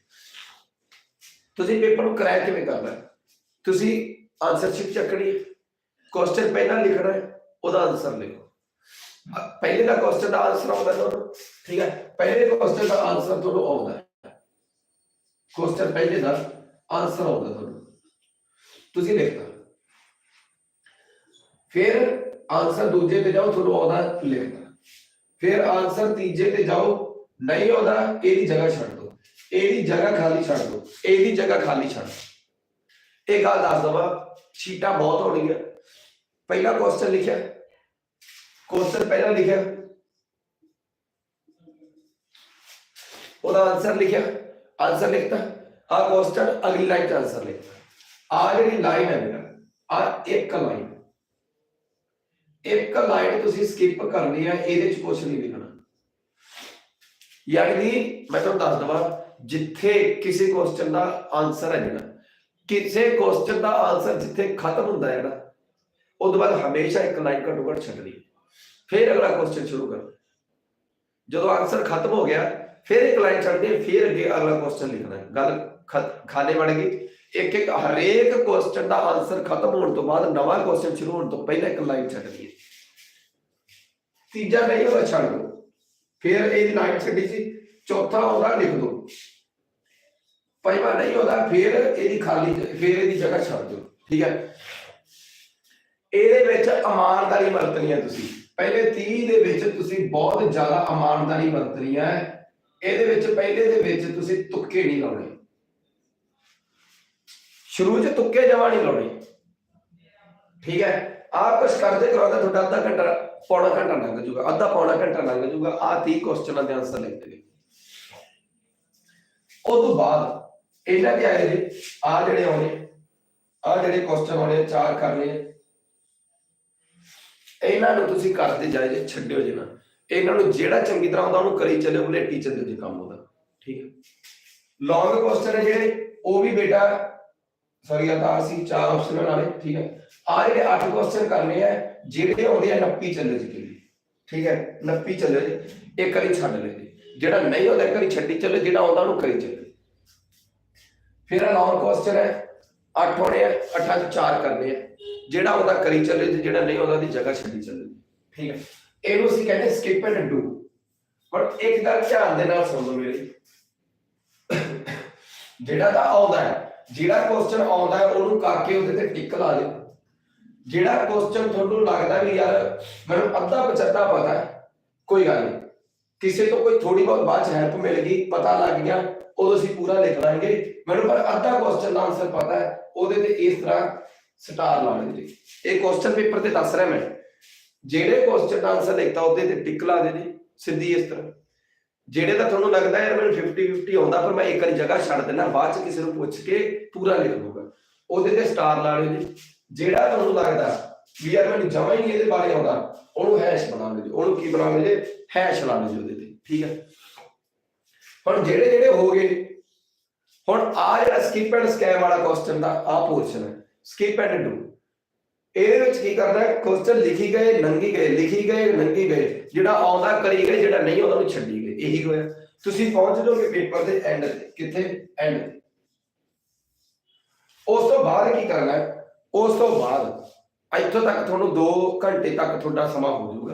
ਤੁਸੀਂ ਪੇਪਰ ਨੂੰ ਕਰੈਕ ਕਿਵੇਂ ਕਰਨਾ ਤੁਸੀਂ ਆਨਸਰ ਸ਼ੀਟ ਚੱਕਣੀ ਕੁਐਸਚਨ ਪਹਿਲਾਂ ਲਿਖਣਾ ਹੈ, ਉਹਦਾ ਆਨਸਰ ਲਿਖੋ। ਪਹਿਲੇ ਦਾ ਕੁਐਸਚਨ ਦਾ ਆਨਸਰ ਆਉਂਦਾ ਤੁਹਾਨੂੰ, ਠੀਕ ਹੈ? ਪਹਿਲੇ ਕੁਐਸਚਨ ਦਾ ਆਨਸਰ ਤੁਹਾਨੂੰ ਆਉਂਦਾ ਹੈ। ਕੁਐਸਚਨ ਪਹਿਲੇ ਦਾ ਆਨਸਰ ਆਉਂਦਾ ਤੁਹਾਨੂੰ। ਤੁਸੀਂ ਲਿਖਤਾ। ਫਿਰ ਆਨਸਰ ਦੂਜੇ ਤੇ ਜਾਓ ਤੁਹਾਨੂੰ ਆਉਂਦਾ ਲਿਖਣਾ ਫਿਰ ਆਨਸਰ ਤੀਜੇ ਤੇ ਜਾਓ ਨਹੀਂ ਆਉਂਦਾ ਇਹਦੀ ਜਗ੍ਹਾ ਛੱਡ ਦਿਓ ਇਹਦੀ ਜਗ੍ਹਾ ਖਾਲੀ ਛੱਡ ਦਿਓ ਇਹਦੀ ਜਗ੍ਹਾ ਖਾਲੀ ਛੱਡ ਦਿਓ ਇਹ ਗੱਲ ਦੱਸ ਦਵਾਂ ਸ਼ੀਟਾਂ ਬਹੁਤ ਹੋਣਗੀਆਂ ਪਹਿਲਾ ਕੁਐਸਚਨ ਲਿਖਿਆ ਕੁਐਸਚਨ ਪਹਿਲਾਂ ਲਿਖਿਆ ਉਹਦਾ ਆਨਸਰ ਲਿਖਿਆ ਆਨਸਰ ਲਿਖਤਾ ਆ ਕੁਐਸਚਨ ਅਗਲੀ ਲਾਈਨ ਚ ਆਨਸਰ ਲਿਖਤਾ ਆ ਜਿਹੜੀ ਲਾਈਨ ਹੈ ਮੇਰਾ ਆ ਇੱਕ ਲਾਈਨ ਇੱਕ ਲਾਈਨ ਤੁਸੀਂ ਸਕਿਪ ਕਰਨੀ ਹੈ ਇਹਦੇ ਚ ਕੁਝ ਨਹੀਂ ਲਿਖਣਾ ਯਾਨੀ ਮੈਂ ਤੁਹਾਨੂੰ ਦੱਸ ਦਵਾਂ, ਜਿੱਥੇ ਕਿਸੇ ਕੁਐਸਚਨ ਦਾ ਆਨਸਰ ਹੈ ਜਿਹੜਾ, ਕਿਸੇ ਕੁਐਸਚਨ ਦਾ ਆਨਸਰ ਜਿੱਥੇ ਖਤਮ ਹੁੰਦਾ ਹੈ ਨਾ ਉਸ ਤੋਂ ਬਾਅਦ ਹਮੇਸ਼ਾ ਇੱਕ ਲਾਈਨ ਘੱਟੋ ਘੱਟ ਛੱਡਣੀ ਫਿਰ ਅਗਲਾ ਕੁਐਸਚਨ ਸ਼ੁਰੂ ਕਰੋ। ਜਦੋਂ ਆਨਸਰ ਖਤਮ ਹੋ ਗਿਆ, ਫਿਰ ਇੱਕ ਲਾਈਨ ਛੱਡ ਕੇ ਫਿਰ ਅੱਗੇ ਅਗਲਾ ਕੁਐਸਚਨ ਲਿਖਣਾ ਗੱਲ ਖਤ- ਖਾਨੇ ਬਣ ਗਈ। ਇੱਕ ਇੱਕ ਹਰੇਕ ਕੁਐਸਚਨ ਦਾ ਆਨਸਰ ਖਤਮ ਹੋਣ ਤੋਂ ਬਾਅਦ ਨਵਾਂ ਕੁਐਸਚਨ ਸ਼ੁਰੂ ਹੋਣ ਤੋਂ ਪਹਿਲਾਂ ਇੱਕ ਲਾਈਨ ਛੱਡਦੀ ਹੈ ਤੀਜਾ ਨਹੀਂ ਹੋਇਆ ਛੱਡ ਦਿਓ ਫਿਰ ਇਹਦੀ ਲਾਈਨ ਛੱਡੀ ਸੀ, ਚੌਥਾ ਆਉਂਦਾ ਲਿਖ ਦਿਓ ਪੰਜਵਾਂ ਨਹੀਂ ਆਉਂਦਾ ਫਿਰ ਇਹਦੀ ਖਾਲੀ ਫਿਰ ਇਹਦੀ ਜਗ੍ਹਾ ਛੱਡ ਦਿਓ। ਠੀਕ ਹੈ? ਇਹਦੇ ਵਿੱਚ ਇਮਾਨਦਾਰੀ ਵਰਤਣੀ ਹੈ ਤੁਸੀਂ। ਪਹਿਲੇ 30 ਦੇ ਵਿੱਚ ਤੁਸੀਂ ਬਹੁਤ ਜ਼ਿਆਦਾ ਇਮਾਨਦਾਰੀ ਵਰਤਣੀ ਹੈ। ਇਹਦੇ ਵਿੱਚ ਪਹਿਲੇ ਦੇ ਵਿੱਚ ਤੁਸੀਂ ਤੁੱਕੇ ਨਹੀਂ ਲਾਉਣੇ। ਸ਼ੁਰੂ 'ਚ ਤੁੱਕੇ ਜਮਾ ਨਹੀਂ ਲਾਉਣੇ। ਠੀਕ ਹੈ? ਆਹ ਕੁਝ ਕਰਦੇ ਕਰਾਉਂਦਾ ਤੁਹਾਡਾ ਅੱਧਾ ਘੰਟਾ, ਪੌਣਾ ਘੰਟਾ ਲੰਘ ਜਾਊਗਾ, ਅੱਧਾ ਪੌਣਾ ਘੰਟਾ ਲੰਘ ਜਾਊਗਾ, ਆਹ 30 ਕੁਐਸਚਨਾਂ ਦੇ ਆਨਸਰ ਲਿਖ ਦੇਗੇ ਉਸ ਤੋਂ ਬਾਅਦ ਇਹਨਾਂ ਦੇ ਆਏ ਨੇ ਆ ਜਿਹੜੇ ਆਉਣੇ ਆ ਜਿਹੜੇ ਕੁਐਸਚਨ ਆਉਣੇ, ਚਾਰ ਕਰਨੇ। ਇਹਨਾਂ ਨੂੰ ਤੁਸੀਂ ਕਰਦੇ ਜਾਏ ਜੇ, ਛੱਡਿਓ ਜੇ ਨਾ। ਇਹਨਾਂ ਨੂੰ ਜਿਹੜਾ ਚੰਗੀ ਤਰ੍ਹਾਂ ਆਉਂਦਾ ਉਹਨੂੰ ਕਰੀ ਚੱਲਿਓ ਬਲੇਟੀ ਚੱਲਿਓ ਜੇ ਕੰਮ ਉਹਦਾ। ਠੀਕ ਹੈ? ਲੌਂਗ ਕੁਐਸਚਨ ਹੈ ਜਿਹੜੇ, ਉਹ ਵੀ ਬੇਟਾ ਸੌਰੀ ਆ ਸੀ, ਚਾਰ ਆਪਸ਼ਨ ਵਾਲੇ ਠੀਕ ਹੈ। ਆ ਜਿਹੜੇ 8 ਕੁਐਸਚਨ ਕਰਨੇ ਆ, ਜਿਹੜੇ ਆਉਂਦੇ ਆ 90 ਚੱਲੇ ਜੀ ਠੀਕ ਹੈ। 90 ਚੱਲੇ ਜੀ, ਇੱਕ ਵਾਰੀ ਛੱਡ ਲੈ ਜੀ। ਜਿਹੜਾ ਨਹੀਂ ਆਉਂਦਾ, ਇੱਕ ਵਾਰੀ ਛੱਡੀ ਚੱਲੇ, ਜਿਹੜਾ ਆਉਂਦਾ ਉਹਨੂੰ ਕਰੀ ਚੱਲੇ। ਫਿਰ ਆ ਕੁਐਸਚਨ ਹੈ 8 ਹੋਣੇ ਆ 8 ਚ 4 ਕਰਨੇ ਆ। ਜਿਹੜਾ ਆਉਂਦਾ, ਕਰੀ ਚੱਲੇ ਤੇ ਜਿਹੜਾ ਨਹੀਂ ਆਉਂਦਾ ਦੀ ਜਗ੍ਹਾ ਛੱਡੀ ਚੱਲੇ ਠੀਕ ਹੈ। ਇਹਨੂੰ ਅਸੀਂ ਕਹਿੰਦੇ ਸਕਿਪ ਐਂਡ ਡੂ ਪਰ ਇੱਕ ਗੱਲ ਧਿਆਨ ਦੇ ਨਾਲ ਸੁਣ ਲਓ ਮੇਰੀ। ਜਿਹੜਾ ਤਾਂ ਆਉਂਦਾ ਹੈ ਜਿਹੜਾ ਕੁਐਸਚਨ ਆਉਂਦਾ ਹੈ, ਉਹਨੂੰ ਕਰਕੇ ਉਹਦੇ ਤੇ ਟਿਕ ਲਾ ਦਿਓ। ਜਿਹੜਾ ਕੁਐਸਚਨ ਤੁਹਾਨੂੰ ਲੱਗਦਾ ਵੀ ਯਾਰ ਮੈਨੂੰ ਅੱਧਾ ਪਚੱਤਾ ਪਤਾ ਹੈ, ਕੋਈ ਗੱਲ ਨਹੀਂ। ਕਿਸੇ ਤੋਂ ਕੋਈ ਥੋੜੀ ਬਹੁਤ ਬਾਅਦ ਹੈਲਪ ਮਿਲ ਗਈ ਪਤਾ ਲੱਗ ਗਿਆ, ਉਦੋਂ ਅਸੀਂ ਪੂਰਾ ਲਿਖ ਲਾਂਗੇ। ਮੈਨੂੰ ਪਰ ਅੱਧਾ ਕੁਐਸਚਨ ਦਾ ਆਨਸਰ ਪਤਾ ਹੈ, ਉਹਦੇ ਤੇ ਇਸ ਤਰ੍ਹਾਂ ਸਟਾਰ ਲਾ ਦਿੰਦੇ ਇਹ ਕੁਐਸਚਨ ਪੇਪਰ ਤੇ ਦੱਸ ਰਿਹਾ ਮੈਂ। ਜਿਹੜੇ ਕੁਐਸਚਨ ਦਾ ਆਨਸਰ ਲਿਖਤਾ, ਉਹਦੇ ਤੇ ਟਿਕ ਲਾ ਦੇ ਜੀ, ਸਿੱਧੀ ਇਸ ਤਰ੍ਹਾਂ। ਜਿਹੜੇ ਤਾਂ ਤੁਹਾਨੂੰ ਲੱਗਦਾ ਯਾਰ ਮੈਨੂੰ 50 50 ਆਉਂਦਾ, ਪਰ ਮੈਂ ਇੱਕ ਵਾਰੀ ਜਗ੍ਹਾ ਛੱਡ ਦਿੰਦਾ, ਬਾਅਦ ਚ ਕਿਸੇ ਨੂੰ ਪੁੱਛ ਕੇ ਪੂਰਾ ਲਿਖ ਲੂਗਾ ਉਹਦੇ ਤੇ ਸਟਾਰ ਲਾ ਲਿਓ ਜੀ। ਜਿਹੜਾ ਤੁਹਾਨੂੰ ਲੱਗਦਾ ਵੀ ਯਾਰ ਮੈਨੂੰ ਜਮਾ ਹੀ ਨਹੀਂ ਇਹਦੇ ਬਾਰੇ ਆਉਂਦਾ, ਉਹਨੂੰ ਹੈਸ਼ ਬਣਾ ਲਿਓ ਜੀ। ਉਹਨੂੰ ਕੀ ਬਣਾ ਲਿਓ ਜੀ? ਹੈਸ਼ ਲਾ ਲਓ ਜੀ ਉਹਦੇ ਤੇ, ਠੀਕ ਹੈ? ਹੁਣ ਜਿਹੜੇ ਜਿਹੜੇ ਹੋ ਗਏ, ਹੁਣ ਆ ਜਿਹੜਾ ਸਕਿਪ ਐਂਡ ਸਕੈਮ ਵਾਲਾ ਕੁਐਸਚਨ ਦਾ ਆ ਪੋਰਸ਼ਨ ਹੈ। ਸਕਿਪ ਐਂਡ ਡੂ ਇਹਦੇ ਵਿੱਚ ਕੀ ਕਰਨਾ ਹੈ? ਕੁਐਸਚਨ ਲਿਖੀ ਗਏ, ਨੰਗੀ ਗਏ, ਲਿਖੀ ਗਏ, ਨੰਗੀ ਗਏ। ਜਿਹੜਾ ਆਉਂਦਾ, ਕਰੀ ਗਏ, ਜਿਹੜਾ ਨਹੀਂ ਆਉਂਦਾ, ਉਹਨੂੰ ਛੱਡੀ ਇਹੀ ਹੋਇਆ। ਤੁਸੀਂ ਪਹੁੰਚ ਜਾਓਗੇ ਪੇਪਰ ਦੇ ਐਂਡ ਤੇ। ਕਿੱਥੇ? ਐਂਡ ਤੇ। ਉਸ ਤੋਂ ਬਾਅਦ ਕੀ ਕਰਨਾ ਹੈ? ਉਸ ਤੋਂ ਬਾਅਦ ਇੱਥੋਂ ਤੱਕ ਤੁਹਾਨੂੰ 2 ਘੰਟੇ ਤੱਕ ਤੁਹਾਡਾ ਸਮਾਂ ਹੋ ਜਾਊਗਾ।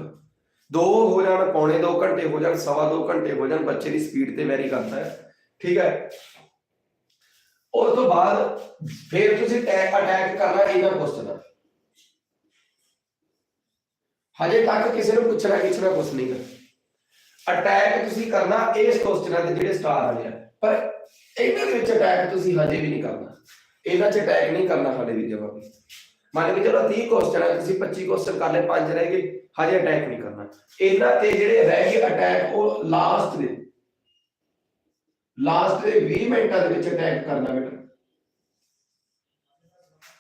2 ਹੋ ਜਾਣ, ਪੌਣੇ 2 ਘੰਟੇ ਹੋ ਜਾਣ, ਸਵਾ 2 ਘੰਟੇ ਹੋ ਜਾਣ, ਬੱਚੇ ਦੀ ਸਪੀਡ ਤੇ ਵੈਰੀ ਕਰਦਾ ਹੈ। ਠੀਕ ਹੈ? ਉਸ ਤੋਂ ਬਾਅਦ ਫਿਰ ਤੁਸੀਂ ਅਟੈਕ ਕਰਨਾ ਇਹਨਾਂ ਕੁਐਸਚਨਾਂ ਹਜੇ ਤੱਕ ਕਿਸੇ ਨੂੰ ਪੁੱਛਣਾ ਕਿਛਣਾ ਕੁਛ ਨਹੀਂ ਕਰ ਅਟੈਕ ਤੁਸੀਂ ਕਰਨਾ ਇਸ ਕੁਐਸਚਨਾਂ ਦੇ ਜਿਹੜੇ ਸਟਾਰ ਵਾਲੇ ਆ ਪਰ ਇਹਨਾਂ ਦੇ ਵਿੱਚ ਅਟੈਕ ਤੁਸੀਂ ਹਜੇ ਵੀ ਨਹੀਂ ਕਰਨਾ। ਇਹਨਾਂ 'ਚ ਅਟੈਕ ਨਹੀਂ ਕਰਨਾ ਹਾਲੇ ਵੀ ਜਵਾਬ। ਮੰਨ ਕੇ ਚਲੋ 30 ਕੁਐਸਚਨ ਹੈ ਤੁਸੀਂ 25 ਕੁਐਸਚਨ ਕਰ ਲਏ, ਪੰਜ ਰਹਿ ਗਏ, ਹਜੇ ਅਟੈਕ ਨਹੀਂ ਕਰਨਾ। ਇਹਨਾਂ ਤੇ ਜਿਹੜੇ ਰਹਿ ਗਏ ਅਟੈਕ ਉਹ ਲਾਸਟ ਦੇ। ਲਾਸਟ ਦੇ 20 ਮਿੰਟਾਂ ਦੇ ਵਿੱਚ ਅਟੈਕ ਕਰਨਾ ਬੇਟਾ।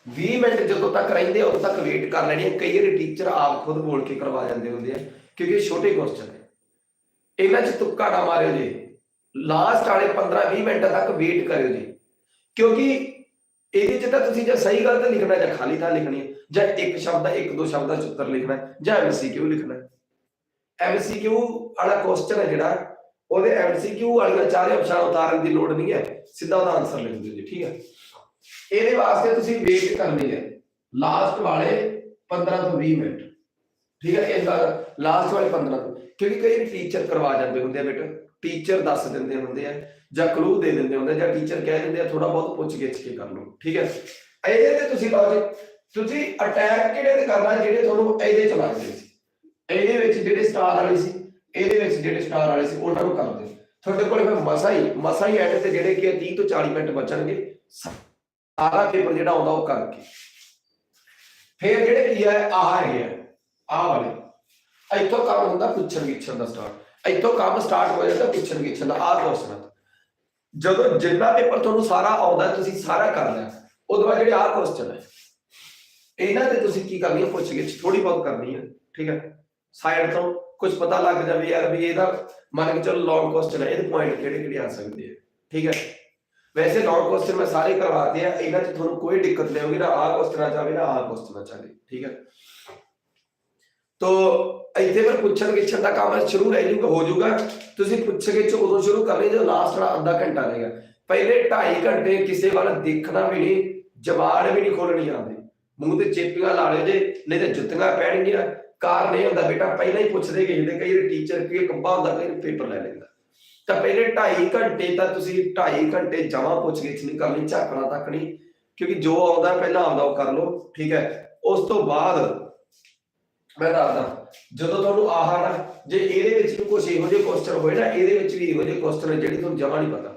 20 ਮਿੰਟ ਜਦੋਂ ਤੱਕ ਰਹਿੰਦੇ ਉਦੋਂ ਤੱਕ ਵੇਟ ਕਰ ਲੈਣੀ ਹੈ ਕਈ ਵਾਰੀ ਟੀਚਰ ਆਪ ਖੁਦ ਬੋਲ ਕੇ ਕਰਵਾ ਜਾਂਦੇ ਹੁੰਦੇ ਆ, ਕਿਉਂਕਿ ਛੋਟੇ ਕੁਐਸਚਨ ਹੈ ਇਹਨਾਂ 'ਚ ਤੁੱਕਾ ਨਾ ਮਾਰਿਓ ਜੀ। ਲਾਸਟ ਵਾਲੇ 15-20 ਮਿੰਟਾਂ ਤੱਕ ਵੇਟ ਕਰਿਓ ਜੀ। ਕਿਉਂਕਿ ਇਹਦੇ 'ਚ ਤਾਂ ਤੁਸੀਂ ਜੇ ਸਹੀ ਗੱਲ ਤਾਂ ਲਿਖਣਾ ਜਾਂ ਖਾਲੀ ਥਾਂ ਲਿਖਣੀ ਹੈ ਜਾਂ ਇੱਕ ਸ਼ਬਦ ਦਾ ਇੱਕ ਦੋ ਸ਼ਬਦਾਂ 'ਚ ਉੱਤਰ ਲਿਖਣਾ ਹੈ, ਜਾਂ ਐਮਸੀਕਿਊ ਲਿਖਣਾ ਹੈ। ਐਮਸੀਕਿਊ ਵਾਲਾ ਕੁਐਸਚਨ ਹੈ ਜਿਹੜਾ ਉਹਦੇ ਐਮਸੀਕਿਊ ਵਾਲੀਆਂ ਚਾਰੇ ਆਪਸ਼ਨਾਂ ਉਤਾਰਨ ਦੀ ਲੋੜ ਨਹੀਂ ਹੈ। ਸਿੱਧਾ ਉਹਦਾ ਆਨਸਰ ਲਿਖ ਦਿਓ ਜੀ ਠੀਕ ਹੈ। ਇਹਦੇ ਵਾਸਤੇ ਤੁਸੀਂ ਵੇਟ ਕਰਨੀ ਹੈ। ਲਾਸਟ ਵਾਲੇ 15 ਤੋਂ 20 ਮਿੰਟ। ਠੀਕ ਹੈ, ਇਹ ਲਾਸਟ ਵਾਲੇ 15 ਤੋਂ। ਕਿਉਂਕਿ ਕਈ ਟੀਚਰ ਕਰਵਾ ਜਾਂਦੇ ਹੁੰਦੇ ਆ ਬੇਟਾ। ਟੀਚਰ ਦੱਸ ਦਿੰਦੇ ਹੁੰਦੇ ਆ ਜਾਂ ਕਲੂ ਦੇ ਦਿੰਦੇ ਹੁੰਦੇ ਜਾਂ ਟੀਚਰ ਕਹਿ ਦਿੰਦੇ ਆ ਥੋੜਾ ਬਹੁਤ ਪੁੱਛ ਗਿੱਛ ਕੇ ਕਰ ਲਓ। ਠੀਕ ਹੈ? ਇਹਦੇ ਤੇ ਤੁਸੀਂ ਲਓ ਜੀ, ਤੁਸੀਂ ਅਟੈਕ ਕਿਹੜੇ ਤੇ ਕਰਨਾ ਜਿਹੜੇ ਤੁਹਾਨੂੰ ਇਹਦੇ ਚ ਲੱਗਦੇ ਸੀ। ਇਹਦੇ ਵਿੱਚ ਜਿਹੜੇ ਸਟਾਰ ਵਾਲੇ ਸੀ, ਇਹਦੇ ਵਿੱਚ ਜਿਹੜੇ ਸਟਾਰ ਵਾਲੇ ਸੀ, ਉਹਨਾਂ ਨੂੰ ਕਰਦੇ ਤੁਹਾਡੇ ਕੋਲ ਫਿਰ ਮਸਾ ਹੀ ਮਸਾ ਹੀ ਐਡ ਤੇ ਜਿਹੜੇ ਕਿ 30 ਤੋਂ 40 ਮਿੰਟ ਬਚਣਗੇ, ਸਾਰਾ ਪੇਪਰ ਜਿਹੜਾ ਆਉਂਦਾ ਉਹ ਕਰਕੇ। ਫਿਰ ਜਿਹੜੇ ਕੀ ਹੈ, ਆਹ ਹੈਗੇ ਆਹ ਵਾਲੇ। ਇੱਥੋਂ ਕੰਮ ਹੁੰਦਾ ਪੁੱਛਣ ਗਿੱਛਣ ਦਾ ਸਟਾਰਟ ਇੱਥੋਂ ਕੰਮ ਸਟਾਰਟ ਹੋ ਜਾਂਦਾ ਪੁੱਛਣ ਗਿੱਛਣ ਦਾ, ਆਹ ਕੁਐਸਚਨ ਜਦੋਂ ਜਿੰਨਾ ਪੇਪਰ ਤੁਹਾਨੂੰ ਸਾਰਾ ਆਉਂਦਾ, ਤੁਸੀਂ ਸਾਰਾ ਕਰ ਲਿਆ ਉਦੋਂ ਬਾਅਦ ਜਿਹੜੇ ਆਹ ਕੁਐਸਚਨ ਹੈ, ਇਹਨਾਂ ਤੇ ਤੁਸੀਂ ਕੀ ਕਰਨੀ ਹੈ? ਪੁੱਛ ਗਿੱਛ ਥੋੜੀ ਬਹੁਤ ਕਰਨੀ ਹੈ, ਠੀਕ ਹੈ? ਸਾਈਡ ਤੋਂ ਕੁਝ ਪਤਾ ਲੱਗ ਜਾਵੇ ਯਾਰ ਵੀ ਇਹਦਾ ਮੰਨ ਕੇ ਚਲੋ ਲੌਂਗ ਕੁਐਸਚਨ ਹੈ, ਇਹਦੇ ਪੁਆਇੰਟ ਕਿਹੜੇ ਕਿਹੜੇ ਆ ਸਕਦੇ ਆ ਠੀਕ ਹੈ? ਵੈਸੇ ਲੌਂਗ ਕੁਐਸਚਨ ਮੈਂ ਸਾਰੇ ਕਰਵਾਤੇ ਆ, ਇਹਨਾਂ 'ਚ ਤੁਹਾਨੂੰ ਕੋਈ ਦਿੱਕਤ ਨਹੀਂ ਹੋਗੀ ਨਾ ਆਹ ਕੁਐਸਚਨ ਆ ਜਾਵੇ, ਨਾ ਆਹ ਕੁਐਸਚਨ ਆ ਜਾਵੇ, ਠੀਕ ਹੈ? ਤੋ ਇੱਥੇ ਫਿਰ ਪੁੱਛਣ ਗਿੱਛਣ ਦਾ ਕੰਮ ਸ਼ੁਰੂ ਰਹਿ ਜੂਗਾ ਹੋ ਜੂਗਾ ਤੁਸੀਂ ਪੁੱਛ ਗਿੱਛ ਉਦੋਂ ਸ਼ੁਰੂ ਕਰਨੀ ਜਦੋਂ ਲਾਸਟ ਵਾਲਾ ਅੱਧਾ ਘੰਟਾ ਰਹੇਗਾ ਪਹਿਲੇ 2.5 ਘੰਟੇ ਕਿਸੇ ਵੱਲ ਦੇਖਣਾ ਵੀ ਨਹੀਂ ਜਵਾਨ ਵੀ ਨਹੀਂ ਖੋਲਣੀ ਆਉਂਦੀ ਮੂੰਹ ਤੇ ਚੇਪੀਆਂ ਲਾ ਲਿਓ ਜੇ, ਨਹੀਂ ਤੇ ਜੁੱਤੀਆਂ ਪੈਣਗੀਆਂ ਕਾਰ ਨਹੀਂ ਹੁੰਦਾ, ਬੇਟਾ ਪਹਿਲਾਂ ਹੀ ਪੁੱਛਦੇ ਗਏ ਹੁੰਦੇ, ਕਈ ਟੀਚਰ ਕੀ ਕੰਬਾ ਹੁੰਦਾ, ਕਈ ਪੇਪਰ ਲੈ ਲੈਂਦਾ। ਤਾਂ ਪਹਿਲੇ 2.5 ਘੰਟੇ ਤਾਂ ਤੁਸੀਂ 2.5 ਘੰਟੇ ਜਮਾ ਪੁੱਛ ਗਿੱਛ ਨਹੀਂ ਕਰਨੀ, ਝਾਕਣਾ ਤੱਕ ਨਹੀਂ। ਕਿਉਂਕਿ ਜੋ ਆਉਂਦਾ, ਪਹਿਲਾਂ ਆਉਂਦਾ, ਉਹ ਕਰ ਲਓ, ਠੀਕ ਹੈ। ਉਸ ਤੋਂ ਬਾਅਦ ਮੈਂ ਦੱਸਦਾ, ਜਦੋਂ ਤੁਹਾਨੂੰ ਆਹ ਨਾ, ਜੇ ਇਹਦੇ ਵਿੱਚ ਵੀ ਕੁਝ ਇਹੋ ਜਿਹੇ ਕੁਐਸਚਨ ਹੋਏ ਨਾ, ਇਹਦੇ ਵਿੱਚ ਵੀ ਇਹੋ ਜਿਹੇ ਕੁਐਸਚਨ ਹੈ ਜਿਹੜੀ ਤੁਹਾਨੂੰ ਜਮਾ ਨਹੀਂ ਪਤਾ।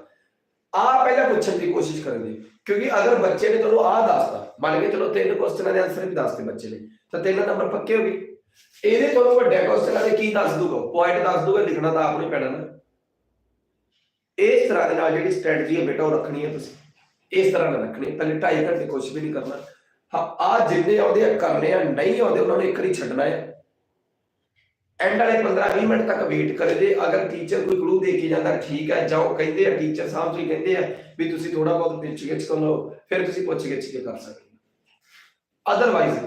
ਆਹ ਪਹਿਲਾਂ ਪੁੱਛਣ ਦੀ ਕੋਸ਼ਿਸ਼ ਕਰਨ ਦੀ ਕਿਉਂਕਿ ਅਗਰ ਬੱਚੇ ਨੇ ਤੁਹਾਨੂੰ ਆਹ ਦੱਸਦਾ ਮੰਨ ਕੇ ਚਲੋ ਤਿੰਨ ਕੁਐਸਚਨਾਂ ਦੇ ਆਨਸਰ ਵੀ ਦੱਸਦੇ ਬੱਚੇ ਨੇ, ਤਾਂ ਤਿੰਨ ਨੰਬਰ ਪੱਕੇ ਹੋ ਗਏ। ਇਹਦੇ ਤੁਹਾਨੂੰ ਵੱਡੇ ਕੁਐਸਚਨਾਂ ਦੇ ਕੀ ਦੱਸ ਦੂਗਾ? ਪੁਆਇੰਟ ਦੱਸ ਦੂਗਾ, ਲਿਖਣਾ ਤਾਂ ਆਪ ਨੂੰ ਪੈਣਾ ਨਾ। ਇਸ ਤਰ੍ਹਾਂ ਦੇ ਨਾਲ ਜਿਹੜੀ ਸਟ੍ਰੈਟਜੀ ਹੈ ਬੇਟਾ, ਉਹ ਰੱਖਣੀ ਹੈ ਤੁਸੀਂ। ਇਸ ਤਰ੍ਹਾਂ ਨਾਲ ਰੱਖਣੀ ਪਹਿਲੇ 2.5 ਘੰਟੇ ਕੁਝ ਵੀ ਨਹੀਂ ਕਰਨਾ। ਆ ਜਿੰਨੇ ਆਉਂਦੇ ਆ ਕਰਨੇ ਆ, ਨਹੀਂ ਆਉਂਦੇ, ਉਹਨਾਂ ਨੂੰ ਇੱਕ ਵਾਰੀ ਛੱਡਣਾ ਹੈ। ਐਂਡ ਵਾਲੇ 15-20 ਮਿੰਟ ਤੱਕ ਵੇਟ ਕਰੇ ਜੇ, ਅਗਰ ਟੀਚਰ ਕੋਈ ਕਲੂ ਦੇ ਕੇ ਜਾਂਦਾ, ਠੀਕ ਹੈ ਜਾਂ ਉਹ ਕਹਿੰਦੇ ਆ ਟੀਚਰ ਸਾਹਿਬ ਜੀ ਕਹਿੰਦੇ ਆ ਵੀ ਤੁਸੀਂ ਥੋੜਾ ਬਹੁਤ ਪੁੱਛ ਕਰ ਲਓ ਫਿਰ ਤੁਸੀਂ ਪੁੱਛ ਗਿੱਛ ਕੇ ਕਰ ਸਕਦੇ ਹੋ। ਅਦਰਵਾਈਜ਼